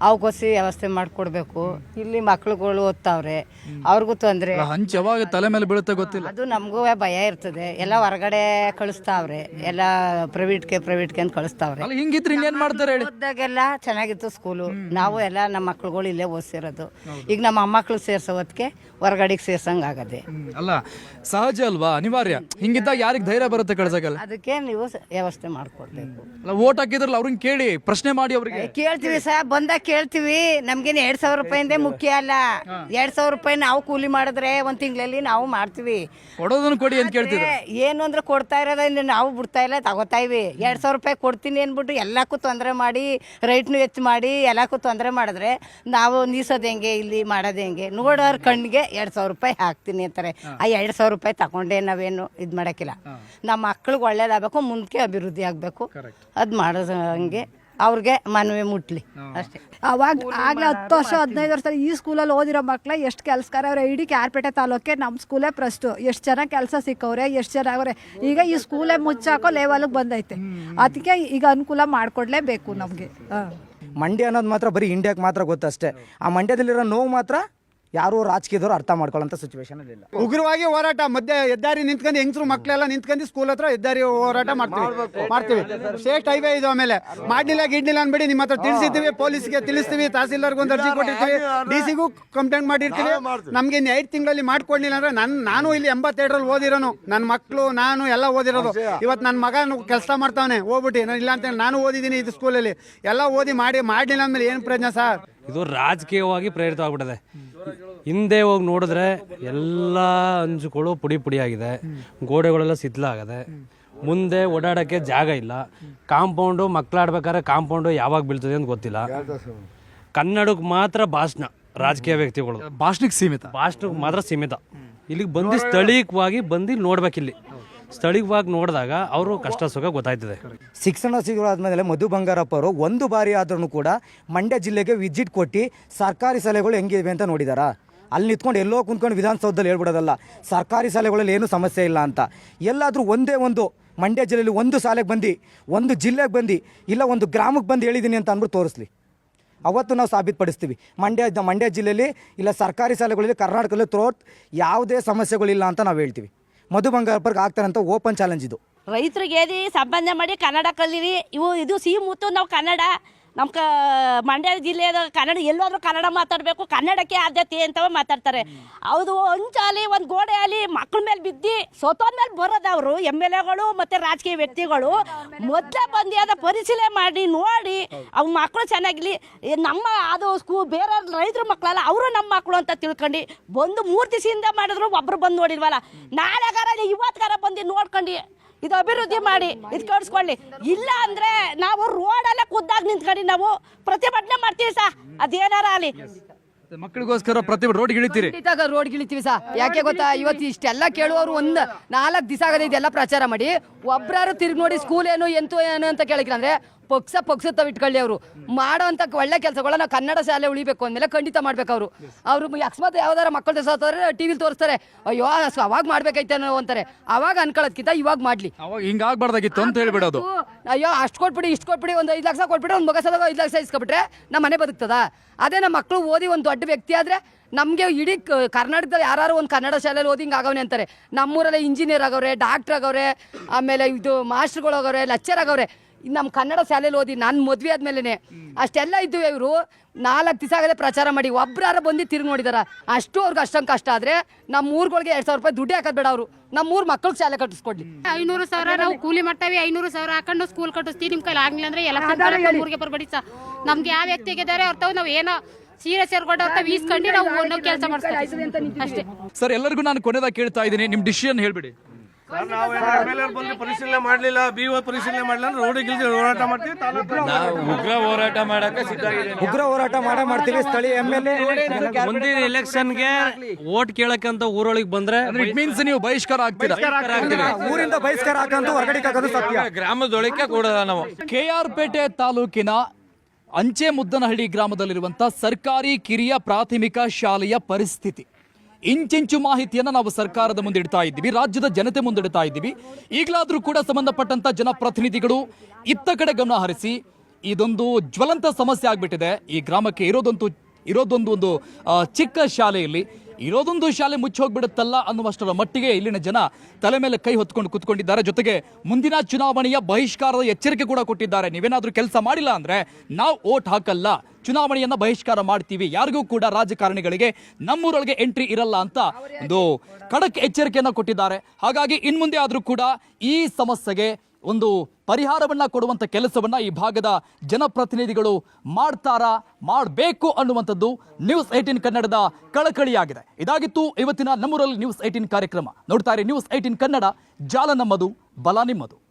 ಅವಕ್ಕೋಸಿ ವ್ಯವಸ್ಥೆ ಮಾಡಿಕೊಡ್ಬೇಕು. ಇಲ್ಲಿ ಮಕ್ಳುಗಳು ಓದ್ತಾವ್ರೆ. ಅವ್ರಿಗೂ ತೊಂದರೆ. ಹಂಚ್ ಯಾವಾಗ ತಲೆ ಮೇಲೆ ಬೀಳುತ್ತೆ ಗೊತ್ತಿಲ್ಲ. ಅದು ನಮಗೂ ಭಯ ಇರ್ತದೆ. ಎಲ್ಲ ಹೊರಗಡೆ ಕಳಿಸ್ತಾವ್ರೆ. ಎಲ್ಲ ಪ್ರೈವೇಟ್ಗೆ ಪ್ರೈವೇಟ್ಗೆ ಅಂತ ಕಳಿಸ್ತಾವ್ರೆ. ಅಲ್ಲ ಹಿಂಗಿದ್ರೆ ಇನ್ನೇನ್ ಮಾಡ್ತಾರೆ ಹೇಳಿ? ಓದ್ದಾಗೆಲ್ಲ ಚೆನ್ನಾಗಿತ್ತು ಸ್ಕೂಲು ನಾವು ಎಲ್ಲ ನಮ್ಮ ಮಕ್ಳುಗಳು ಇಲ್ಲೇ ಓದಿಸಿರೋದು. ಈಗ ನಮ್ಮ ಮೊಮ್ಮಕ್ಳು ಸೇರ್ಸೋ ಹೊತ್ತಿಗೆ ಹೊರಗಡೆಗೆ ಸೇರ್ಸಂಗ್ ಆಗದೆ. ಅಲ್ಲ ಸಹಜ ಅಲ್ವಾ? ಅನಿವಾರ್ಯ. ಹಿಂಗಿದ್ದಾಗ ಯಾರಿಗೆ ಧೈರ್ಯ ಬರುತ್ತೆ ಕಳ್ಸಕ್ಕಲ್ಲ? ಅದಕ್ಕೆ ನೀವು ಸ- ವ್ಯವಸ್ಥೆ ಮಾಡ್ಕೊಡ್ಬೇಕು. ಅಲ್ಲ ಓಟ್ ಹಾಕಿದ್ರಲ್ಲ ಅವ್ರನ್ನ ಕೇಳಿ ಪ್ರಶ್ನೆ ಮಾಡಿ ಅವ್ರಿಗೆ. ಕೇಳ್ತೀವಿ ಸರ್. ಬಂದಾಗ ಕೇಳ್ತೀವಿ. ನಮ್ಗೇನು ಎರಡ್ ಸಾವಿರ ರೂಪಾಯಿಂದ ಮುಖ್ಯ ಅಲ್ಲ. ಎರಡ್ ಸಾವಿರ ರೂಪಾಯಿ ನಾವು ಕೂಲಿ ಮಾಡಿದ್ರೆ ಒಂದ್ ತಿಂಗಳಲ್ಲಿ ನಾವು ಮಾಡ್ತೀವಿ. ಕೊಡೋದನ್ನ ಕೊಡಿ ಅಂತ ಕೇಳ್ತೀವಿ ಏ, ಏನು ಅಂದ್ರೆ ಕೊಡ್ತಾ ಇರೋದ ಇನ್ನು ನಾವು ಬಿಡ್ತಾ ಇಲ್ಲ ತಗೋತಾ ಇವಿ ಎರಡ್ ಸಾವಿರ ರೂಪಾಯಿ ಕೊಡ್ತೀನಿ ಅಂದ್ಬಿಟ್ಟು ಎಲ್ಲಕ್ಕೂ ತೊಂದರೆ ಮಾಡಿ ರೈಟ್ನು ಹೆಚ್ಚು ಮಾಡಿ ಎಲ್ಲಕ್ಕೂ ತೊಂದರೆ ಮಾಡಿದ್ರೆ ನಾವು ನೀಸೋದು ಹೆಂಗೆ ಇಲ್ಲಿ ಮಾಡೋದು ಹೆಂಗೆ? ನೋಡೋರ್ ಕಣ್ಣಿಗೆ ಎರಡ್ ಸಾವಿರ ರೂಪಾಯಿ ಹಾಕ್ತೀನಿ ಅಂತಾರೆ. ಆ ಎರಡ್ ಸಾವಿರ ರೂಪಾಯಿ ತಗೊಂಡೆ ನಾವೇನು ಇದು ಮಾಡೋಕ್ಕಿಲ್ಲ. ನಮ್ಮ ಮಕ್ಳಿಗೆ ಒಳ್ಳೇದಾಗಬೇಕು ಮುಂದಕ್ಕೆ ಅಭಿವೃದ್ಧಿ ಆಗಬೇಕು. ಅದು ಮಾಡೋದು ಹಂಗೆ. ಅವ್ರಿಗೆ ಮನವಿ ಮುಟ್ಲಿ. ಅಷ್ಟೇ. ಅವಾಗ ಆಗ್ಲೇ ಹತ್ತು ವರ್ಷ ಹದಿನೈದು ವರ್ಷ ಈ ಸ್ಕೂಲಲ್ಲಿ ಓದಿರೋ ಮಕ್ಳ ಎಷ್ಟು ಕೆಲಸಕಾರ ಅವ್ರೆ. ಇಡೀ ಕ್ಯಾರ್ಪೇಟೆ ತಾಲೂಕೆ ನಮ್ಮ ಸ್ಕೂಲೇ ಪ್ರಸ್ಟು ಎಷ್ಟು ಜನ ಕೆಲಸ ಸಿಕ್ಕವ್ರೆ ಎಷ್ಟು ಜನ ಅವ್ರೆ. ಈಗ ಈ ಸ್ಕೂಲೇ ಮುಚ್ಚಾಕೋ ಲೆವೆಲ್ಗೆ ಬಂದೈತೆ. ಅದಕ್ಕೆ ಈಗ ಅನುಕೂಲ ಮಾಡಿಕೊಡ್ಲೇಬೇಕು ನಮಗೆ. ಮಂಡ್ಯ ಅನ್ನೋದು ಮಾತ್ರ ಬರೀ ಇಂಡಿಯಾಕ್ಕೆ ಮಾತ್ರ ಗೊತ್ತಷ್ಟೇ. ಆ ಮಂಡ್ಯದಲ್ಲಿರೋ ನೋವು ಮಾತ್ರ ಯಾರೂ ರಾಜಕೀಯದವರು ಅರ್ಥ ಮಾಡ್ಕೊಳ್ಳೋಂಥ ಸಿಚುವೇಶನ್ ಇಲ್ಲ. ಉಗ್ರವಾಗಿ ಹೋರಾಟ ಮಧ್ಯ ಹೆದ್ದಾರಿ ನಿಂತ್ಕೊಂಡು ಹೆಂಗಸರು ಮಕ್ಕಳೆಲ್ಲ ನಿಂತ್ಕೊಂಡು ಸ್ಕೂಲ್ ಹತ್ರ ಹೆದ್ದಾರಿ ಹೋರಾಟ ಮಾಡ್ತೀವಿ. ಮಾಡ್ತೀವಿ. ಸ್ಟೇಟ್ ಹೈವೇ ಇದು ಆಮೇಲೆ. ಮಾಡ್ಲಿಲ್ಲ ಗಿಡ್ಲಿಲ್ಲ ಅನ್ಬೇಡಿ ನಿಮ್ಮ ಹತ್ರ ತಿಳಿಸಿದ್ದೀವಿ ಪೊಲೀಸ್ಗೆ ತಿಳಿಸ್ತೀವಿ ತಹಸೀಲ್ದಾರ್ಗೆ ಒಂದು ಅರ್ಜಿ ಕೊಟ್ಟಿರ್ತೀವಿ ಡಿ ಸಿಗೂ ಕಂಪ್ಲೇಂಟ್ ಮಾಡಿರ್ತೀವಿ. ನಮ್ಗೆ ಇನ್ನು ಐದು ತಿಂಗಳಲ್ಲಿ ಮಾಡ್ಕೊಡ್ಲಿಲ್ಲ ಅಂದ್ರೆ ನನ್ ನಾನು ಇಲ್ಲಿ ಎಂಬತ್ತೆರಡರಲ್ಲಿ ಓದಿರೋನು. ನನ್ನ ಮಕ್ಕಳು ನಾನು ಎಲ್ಲ ಓದಿರೋದು. ಇವತ್ತು ನನ್ನ ಮಗ ಕೆಲಸ ಮಾಡ್ತಾವನೆ ಹೋಗ್ಬಿಟ್ಟು ನಾನು ಇಲ್ಲ ಅಂತ ನಾನು ಓದಿದ್ದೀನಿ ಇದು ಸ್ಕೂಲಲ್ಲಿ ಎಲ್ಲ ಓದಿ ಮಾಡಿ ಮಾಡಲಿಲ್ಲ ಅಂದ್ಮೇಲೆ ಏನು ಪ್ರಯೋಜನ ಸರ್? ಇದು ರಾಜಕೀಯವಾಗಿ ಪ್ರೇರಿತವಾಗ್ಬಿಟ್ಟಿದೆ. ಹಿಂದೆ ಹೋಗಿ ನೋಡಿದ್ರೆ ಎಲ್ಲ ಅಂಜುಗಳು ಪುಡಿ ಪುಡಿಯಾಗಿದೆ. ಆಗಿದೆ ಗೋಡೆಗಳೆಲ್ಲ ಆಗದೆ ಮುಂದೆ ಓಡಾಡೋಕ್ಕೆ ಜಾಗ ಇಲ್ಲ. ಕಾಂಪೌಂಡು ಮಕ್ಕಳಾಡ್ಬೇಕಾದ್ರೆ ಕಾಂಪೌಂಡು ಯಾವಾಗ ಬೀಳ್ತದೆ ಅಂತ ಗೊತ್ತಿಲ್ಲ. ಕನ್ನಡಕ್ಕೆ ಮಾತ್ರ ಭಾಷಣ ರಾಜಕೀಯ ವ್ಯಕ್ತಿಗಳು. ಭಾಷಣಕ್ಕೆ ಸೀಮಿತ. ಭಾಷಣಕ್ಕೆ ಮಾತ್ರ ಸೀಮಿತ. ಇಲ್ಲಿಗೆ ಬಂದು ಸ್ಥಳೀಯವಾಗಿ ಬಂದು ನೋಡ್ಬೇಕಿಲ್ಲಿ. ಸ್ಥಳೀಯವಾಗಿ ನೋಡಿದಾಗ ಅವರು ಕಷ್ಟ ಸುಖ ಗೊತ್ತಾಯ್ತದೆ. ಶಿಕ್ಷಣ ಸಿಗೋದಾದ್ಮೇಲೆ ಮಧು ಬಂಗಾರಪ್ಪ ಅವರು ಒಂದು ಬಾರಿ ಆದ್ರೂ ಕೂಡ ಮಂಡ್ಯ ಜಿಲ್ಲೆಗೆ ವಿಜಿಟ್ ಕೊಟ್ಟು ಸರ್ಕಾರಿ ಶಾಲೆಗಳು ಹೆಂಗಿವೆ ಅಂತ ನೋಡಿದಾರ. ಅಲ್ಲಿ ನಿಂತ್ಕೊಂಡು ಎಲ್ಲೋ ಕುಂತ್ಕೊಂಡು ವಿಧಾನಸೌಧದಲ್ಲಿ ಹೇಳ್ಬಿಡೋದಲ್ಲ, ಸರ್ಕಾರಿ ಶಾಲೆಗಳಲ್ಲಿ ಏನು ಸಮಸ್ಯೆ ಇಲ್ಲ ಅಂತ. ಎಲ್ಲಾದರೂ ಒಂದೇ ಒಂದು ಮಂಡ್ಯ ಜಿಲ್ಲೆಯಲ್ಲಿ ಒಂದು ಶಾಲೆಗೆ ಬಂದು, ಒಂದು ಜಿಲ್ಲೆಗೆ ಬಂದು, ಇಲ್ಲ ಒಂದು ಗ್ರಾಮಕ್ಕೆ ಬಂದು ಹೇಳಿದ್ದೀನಿ ಅಂತ ಅಂದ್ಬಿಟ್ಟು ತೋರಿಸ್ಲಿ. ಅವತ್ತು ನಾವು ಸಾಬೀತುಪಡಿಸ್ತೀವಿ. ಮಂಡ್ಯ ಮಂಡ್ಯ ಜಿಲ್ಲೆಯಲ್ಲಿ ಇಲ್ಲ ಸರ್ಕಾರಿ ಶಾಲೆಗಳಲ್ಲಿ ಕರ್ನಾಟಕದಲ್ಲಿ ಥ್ರೋಟ್ ಯಾವುದೇ ಸಮಸ್ಯೆಗಳಿಲ್ಲ ಅಂತ ನಾವು ಹೇಳ್ತೀವಿ. ಮಧು ಬಂಗಾರಪ್ಪರ್ಗೆ ಆಗ್ತಾರಂತ ಓಪನ್ ಚಾಲೆಂಜ್ ಇದು. ರೈತರಿಗೆ ಸಂಬಂಧ ಮಾಡಿ ಕನ್ನಡ ಕಲೀರಿ, ಇವು ಇದು ಸಿಹಿ ಮುತ್ತು, ನಾವು ಕನ್ನಡ. ನಮ್ಮ ಕ ಮಂಡ್ಯ ಜಿಲ್ಲೆಯ ಕನ್ನಡ, ಎಲ್ಲೋದ್ರೂ ಕನ್ನಡ ಮಾತಾಡಬೇಕು, ಕನ್ನಡಕ್ಕೆ ಆದ್ಯತೆ ಅಂತವ ಮಾತಾಡ್ತಾರೆ. ಅದು ಹಂಚಾಲಿ ಒಂದು ಗೋಡೆ ಅಲ್ಲಿ ಮಕ್ಳ ಮೇಲೆ ಬಿದ್ದು ಸೋತೋದ ಮೇಲೆ ಬರೋದು ಅವರು, ಎಂ ಎಲ್ ಎಗಳು ಮತ್ತು ರಾಜಕೀಯ ವ್ಯಕ್ತಿಗಳು. ಮೊದಲೇ ಬಂದು ಅದ ಪರಿಶೀಲನೆ ಮಾಡಿ, ನೋಡಿ, ಅವು ಮಕ್ಕಳು ಚೆನ್ನಾಗಿರ್ಲಿ. ಈ ನಮ್ಮ ಅದು ಸ್ಕೂ, ಬೇರೆ ರೈತರ ಮಕ್ಕಳಲ್ಲ ಅವರು ನಮ್ಮ ಮಕ್ಕಳು ಅಂತ ತಿಳ್ಕೊಂಡು, ಬಂದು ಮೂರು ದಿವಸದಿಂದ ಮಾಡಿದ್ರು, ಒಬ್ರು ಬಂದು ನೋಡಿಲ್ವಲ್ಲ ನಾಳೆಗಾರ ಇವತ್ಗಾರ ಬಂದು ನೋಡ್ಕೊಂಡು ಇದು ಅಭಿವೃದ್ಧಿ ಮಾಡಿ ಇದು ಕಳ್ಸ್ಕೊಳ್ಳಿ. ಇಲ್ಲ ಅಂದ್ರೆ ನಾವು ರೋಡಲ್ಲೇ ಖುದ್ದಾಗಿ ನಿಂತ್ಕೊಂಡು ನಾವು ಪ್ರತಿಭಟನೆ ಮಾಡ್ತೀವಿ ಸಾ. ಅದೇನಾರ ಅಲ್ಲಿ ಮಕ್ಕಳಿಗೋಸ್ಕರ ಪ್ರತಿ ರೋಡ್ ಗಿಳಿತೀರಿ ಖಂಡಿತ ರೋಡ್ ಇಳಿತೀವಿ ಸಾ. ಯಾಕೆ ಗೊತ್ತಾ? ಇವತ್ತು ಇಷ್ಟೆಲ್ಲ ಕೇಳುವವರು ಒಂದ್ ನಾಲ್ಕು ದಿವಸ ಆಗದೆ ಇದೆಲ್ಲ ಪ್ರಚಾರ ಮಾಡಿ ಒಬ್ರಾರು ತಿರ್ಗಿ ನೋಡಿ ಸ್ಕೂಲ್ ಏನು ಎಂತು ಏನು ಅಂತ ಕೇಳಿಲ್ಲ ಅಂದ್ರೆ ಪಕ್ಷ ಪಕ್ಷ ತಾವ್ ಇಟ್ಕೊಳ್ಳಿ ಅವರು. ಮಾಡೋ ಅಂತ ಒಳ್ಳೆ ಕೆಲಸಗಳನ್ನ ಕನ್ನಡ ಶಾಲೆ ಉಳಿಬೇಕು ಅಂದ್ಮೇಲೆ ಖಂಡಿತ ಮಾಡ್ಬೇಕು ಅವರು. ಅವರು ಅಕಸ್ಮಾತ್ ಯಾವ್ದಾರ ಮಕ್ಕಳ ಸೋತವ್ರೆ ಟಿವಿಲಿ ತೋರಿಸ್ತಾರೆ ಅಯ್ಯೋ ಅವಾಗ ಮಾಡ್ಬೇಕೈತೆ ಅನ್ನೋ ಅಂತಾರೆ. ಅವಾಗ ಅನ್ಕೊಳ್ಳೋದ್ಕಿಂತ ಇವಾಗ ಮಾಡ್ಲಿ. ಅವಾಗ ಹಿಂಗಾಗ್ಬಾರ್ದಾಗಿತ್ತು ಅಂತ ಹೇಳ್ಬಿಡೋದು. ಅಯ್ಯೋ ಅಷ್ಟು ಕೊಟ್ಬಿಡಿ ಇಷ್ಟು ಕೊಟ್ಬಿಡಿ ಒಂದು ಐದು ಲಕ್ಷ ಕೊಟ್ಬಿಟ್ರೆ ಒಂದು ಮಗಸದಾಗ ಐದು ಲಕ್ಷ ಇಸ್ಕೊಬಿಟ್ರೆ ನಮ್ಮ ಮನೆ ಬದುಕ್ತದ? ಅದೇ ನಮ್ಮ ಮಕ್ಕಳು ಓದಿ ಒಂದು ದೊಡ್ಡ ವ್ಯಕ್ತಿ ಆದರೆ ನಮಗೆ ಇಡೀ ಕರ್ನಾಟಕದಲ್ಲಿ ಯಾರು ಒಂದು ಕನ್ನಡ ಶಾಲೆಯಲ್ಲಿ ಓದಿ ಹಿಂಗೆ ಆಗವನೆ ಅಂತಾರೆ. ನಮ್ಮೂರಲ್ಲಿ ಇಂಜಿನಿಯರ್ ಆಗವ್ರೆ ಡಾಕ್ಟ್ರ್ ಆಗವ್ರೆ ಆಮೇಲೆ ಇದು ಮಾಸ್ಟ್ರುಗಳಾಗವ್ರೆ ಲೆಕ್ಚರ್ ಆಗವ್ರೆ. ನಮ್ಮ ಕನ್ನಡ ಶಾಲೆಯಲ್ಲಿ ಓದಿ ನಾನು ಮದುವೆ ಆದ್ಮೇಲೆ ಅಷ್ಟೆಲ್ಲ ಇದ್ದು ಇವರು. ನಾಲ್ಕು ದಿವಸ ಆಗದೆ ಪ್ರಚಾರ ಮಾಡಿ ಒಬ್ರಾರ ಬಂದು ತಿರುಗಿ ನೋಡಿದಾರ. ಅಷ್ಟು ಅವ್ರಿಗೆ ಅಷ್ಟೊಂದು ಕಷ್ಟ ಆದ್ರೆ ನಮ್ಮ ಊರುಗಳಿಗೆ ಎರಡು ಸಾವಿರ ರೂಪಾಯಿ ದುಡ್ಡು ಹಾಕೋದು ಬೇಡ ಅವರು. ನಮ್ಮ ಊರ್ ಮಕ್ಕಳಿಗೆ ಶಾಲೆ ಕಟ್ಟಿಸ್ಕೊಡ್ಲಿ. ಐನೂರು ಸಾವಿರ ನಾವು ಕೂಲಿ ಮಾಡ್ತೇವೆ ಐನೂರು ಸಾವಿರ ಹಾಕೊಂಡು ಸ್ಕೂಲ್ ಕಟ್ಟಿಸ್ತೀವಿ ನಿಮ್ ಕೈಲಿ ಆಗ್ಲಿಲ್ಲ ಅಂದ್ರೆ ಎಲ್ಲ ಊರಿಗೆ ಬರ್ಬೇಡಿ ಸರ್. ನಮ್ಗೆ ಯಾವ ವ್ಯಕ್ತಿಗೆ ಆಗಿದ್ದಾರೆ ಅವ್ರ ನಾವು ಏನೋ ಸೀರಿಯಸ್ ಸೇರ್ಕೊಂಡು ಅವ್ರ ಈಸ್ಕೊಂಡು ನಾವು ನಾವು ಕೆಲಸ ಮಾಡ್ತೀವಿ ಅಷ್ಟೇ ಸರ್ ಎಲ್ಲರಿಗೂ ನಾನು ಕೊನೆದಾಗ ಕೇಳ್ತಾ ಇದ್ದೀನಿ ನಿಮ್ ಡಿಸಿಷನ್ ಹೇಳ್ಬಿಡಿ. ಪರಿಶೀಲನೆ ಮಾಡಲಿಲ್ಲ ಬಿ ಓ ಪರಿಶೀಲನೆ ಮಾಡಲಿಲ್ಲ ರೋಡಿಗೆ ಹೋರಾಟ ಮಾಡ್ತೀವಿ ಉಗ್ರ ಹೋರಾಟ ಮಾಡಕ್ಕೆ ಉಗ್ರ ಹೋರಾಟ ಮಾಡೇ ಮಾಡ್ತೀವಿ ಸ್ಥಳೀಯ ಎಂ ಎಲ್ ಎ ಮುಂದಿನ ಎಲೆಕ್ಷನ್ಗೆ ವೋಟ್ ಕೇಳಕ್ಕಂತ ಊರೊಳಗೆ ಬಂದ್ರೆ ಇಟ್ ಮೀನ್ಸ್ ನೀವು ಬಹಿಷ್ಕಾರ ಆಗ್ತೀರಾ? ಊರಿಂದ ಬಹಿಷ್ಕಾರ ಹಾಕಂತ ಹೊರಗಡೆ ಹಾಕೋದು ಸತ್ಯ. ಗ್ರಾಮದೊಳಕ್ಕೆ ಕೂಡ ನಾವು. ಕೆ ಆರ್ ಪೇಟೆ ತಾಲೂಕಿನ ಅಂಚೆ ಮುದ್ದನಹಳ್ಳಿ ಗ್ರಾಮದಲ್ಲಿರುವಂತಹ ಸರ್ಕಾರಿ ಕಿರಿಯ ಪ್ರಾಥಮಿಕ ಶಾಲೆಯ ಪರಿಸ್ಥಿತಿ. ಇಂಚಿಂಚು ಮಾಹಿತಿಯನ್ನು ನಾವು ಸರ್ಕಾರದ ಮುಂದೆ ಇಡ್ತಾ ಇದ್ದೀವಿ, ರಾಜ್ಯದ ಜನತೆ ಮುಂದಿಡ್ತಾ ಇದ್ದೀವಿ. ಈಗಲಾದರೂ ಕೂಡ ಸಂಬಂಧಪಟ್ಟಂತ ಜನಪ್ರತಿನಿಧಿಗಳು ಇತ್ತ ಕಡೆ ಗಮನ ಹರಿಸಿ, ಇದೊಂದು ಜ್ವಲಂತ ಸಮಸ್ಯೆ ಆಗಿಬಿಟ್ಟಿದೆ. ಈ ಗ್ರಾಮಕ್ಕೆ ಇರೋದಂತೂ, ಇರೋದೊಂದು ಒಂದು ಚಿಕ್ಕ ಶಾಲೆಯಲ್ಲಿ ಇರೋದೊಂದು ಶಾಲೆ ಮುಚ್ಚಿ ಹೋಗ್ಬಿಡುತ್ತಲ್ಲ ಅನ್ನುವಷ್ಟರ ಮಟ್ಟಿಗೆ ಇಲ್ಲಿನ ಜನ ತಲೆ ಮೇಲೆ ಕೈ ಹೊತ್ಕೊಂಡು ಕುತ್ಕೊಂಡಿದ್ದಾರೆ. ಜೊತೆಗೆ ಮುಂದಿನ ಚುನಾವಣೆಯ ಬಹಿಷ್ಕಾರದ ಎಚ್ಚರಿಕೆ ಕೂಡ ಕೊಟ್ಟಿದ್ದಾರೆ. ನೀವೇನಾದ್ರೂ ಕೆಲಸ ಮಾಡಿಲ್ಲ ಅಂದ್ರೆ ನಾವು ಓಟ್ ಹಾಕಲ್ಲ. ಚುನಾವಣೆಯನ್ನ ಬಹಿಷ್ಕಾರ ಮಾಡ್ತೀವಿ. ಯಾರಿಗೂ ಕೂಡ ರಾಜಕಾರಣಿಗಳಿಗೆ ನಮ್ಮೂರೊಳಗೆ ಎಂಟ್ರಿ ಇರಲ್ಲ ಅಂತ ಒಂದು ಖಡಕ್ ಎಚ್ಚರಿಕೆಯನ್ನ ಕೊಟ್ಟಿದ್ದಾರೆ. ಹಾಗಾಗಿ ಇನ್ಮುಂದೆ ಆದರೂ ಕೂಡ ಈ ಸಮಸ್ಯೆಗೆ ಒಂದು ಪರಿಹಾರವನ್ನ ಕೊಡುವಂತ ಕೆಲಸವನ್ನ ಈ ಭಾಗದ ಜನಪ್ರತಿನಿಧಿಗಳು ಮಾಡ್ತಾರಾ, ಮಾಡಬೇಕು ಅನ್ನುವಂಥದ್ದು ನ್ಯೂಸ್ ಏಟೀನ್ ಕನ್ನಡದ ಕಳಕಳಿಯಾಗಿದೆ. ಇದಾಗಿತ್ತು ಇವತ್ತಿನ ನಮ್ಮೂರಲ್ಲಿ ನ್ಯೂಸ್ ಏಟೀನ್ ಕಾರ್ಯಕ್ರಮ. ನೋಡ್ತಾರೆ ನ್ಯೂಸ್ ಏಟೀನ್ ಕನ್ನಡ, ಜಾಲ ನಮ್ಮದು, ಬಲ ನಿಮ್ಮದು.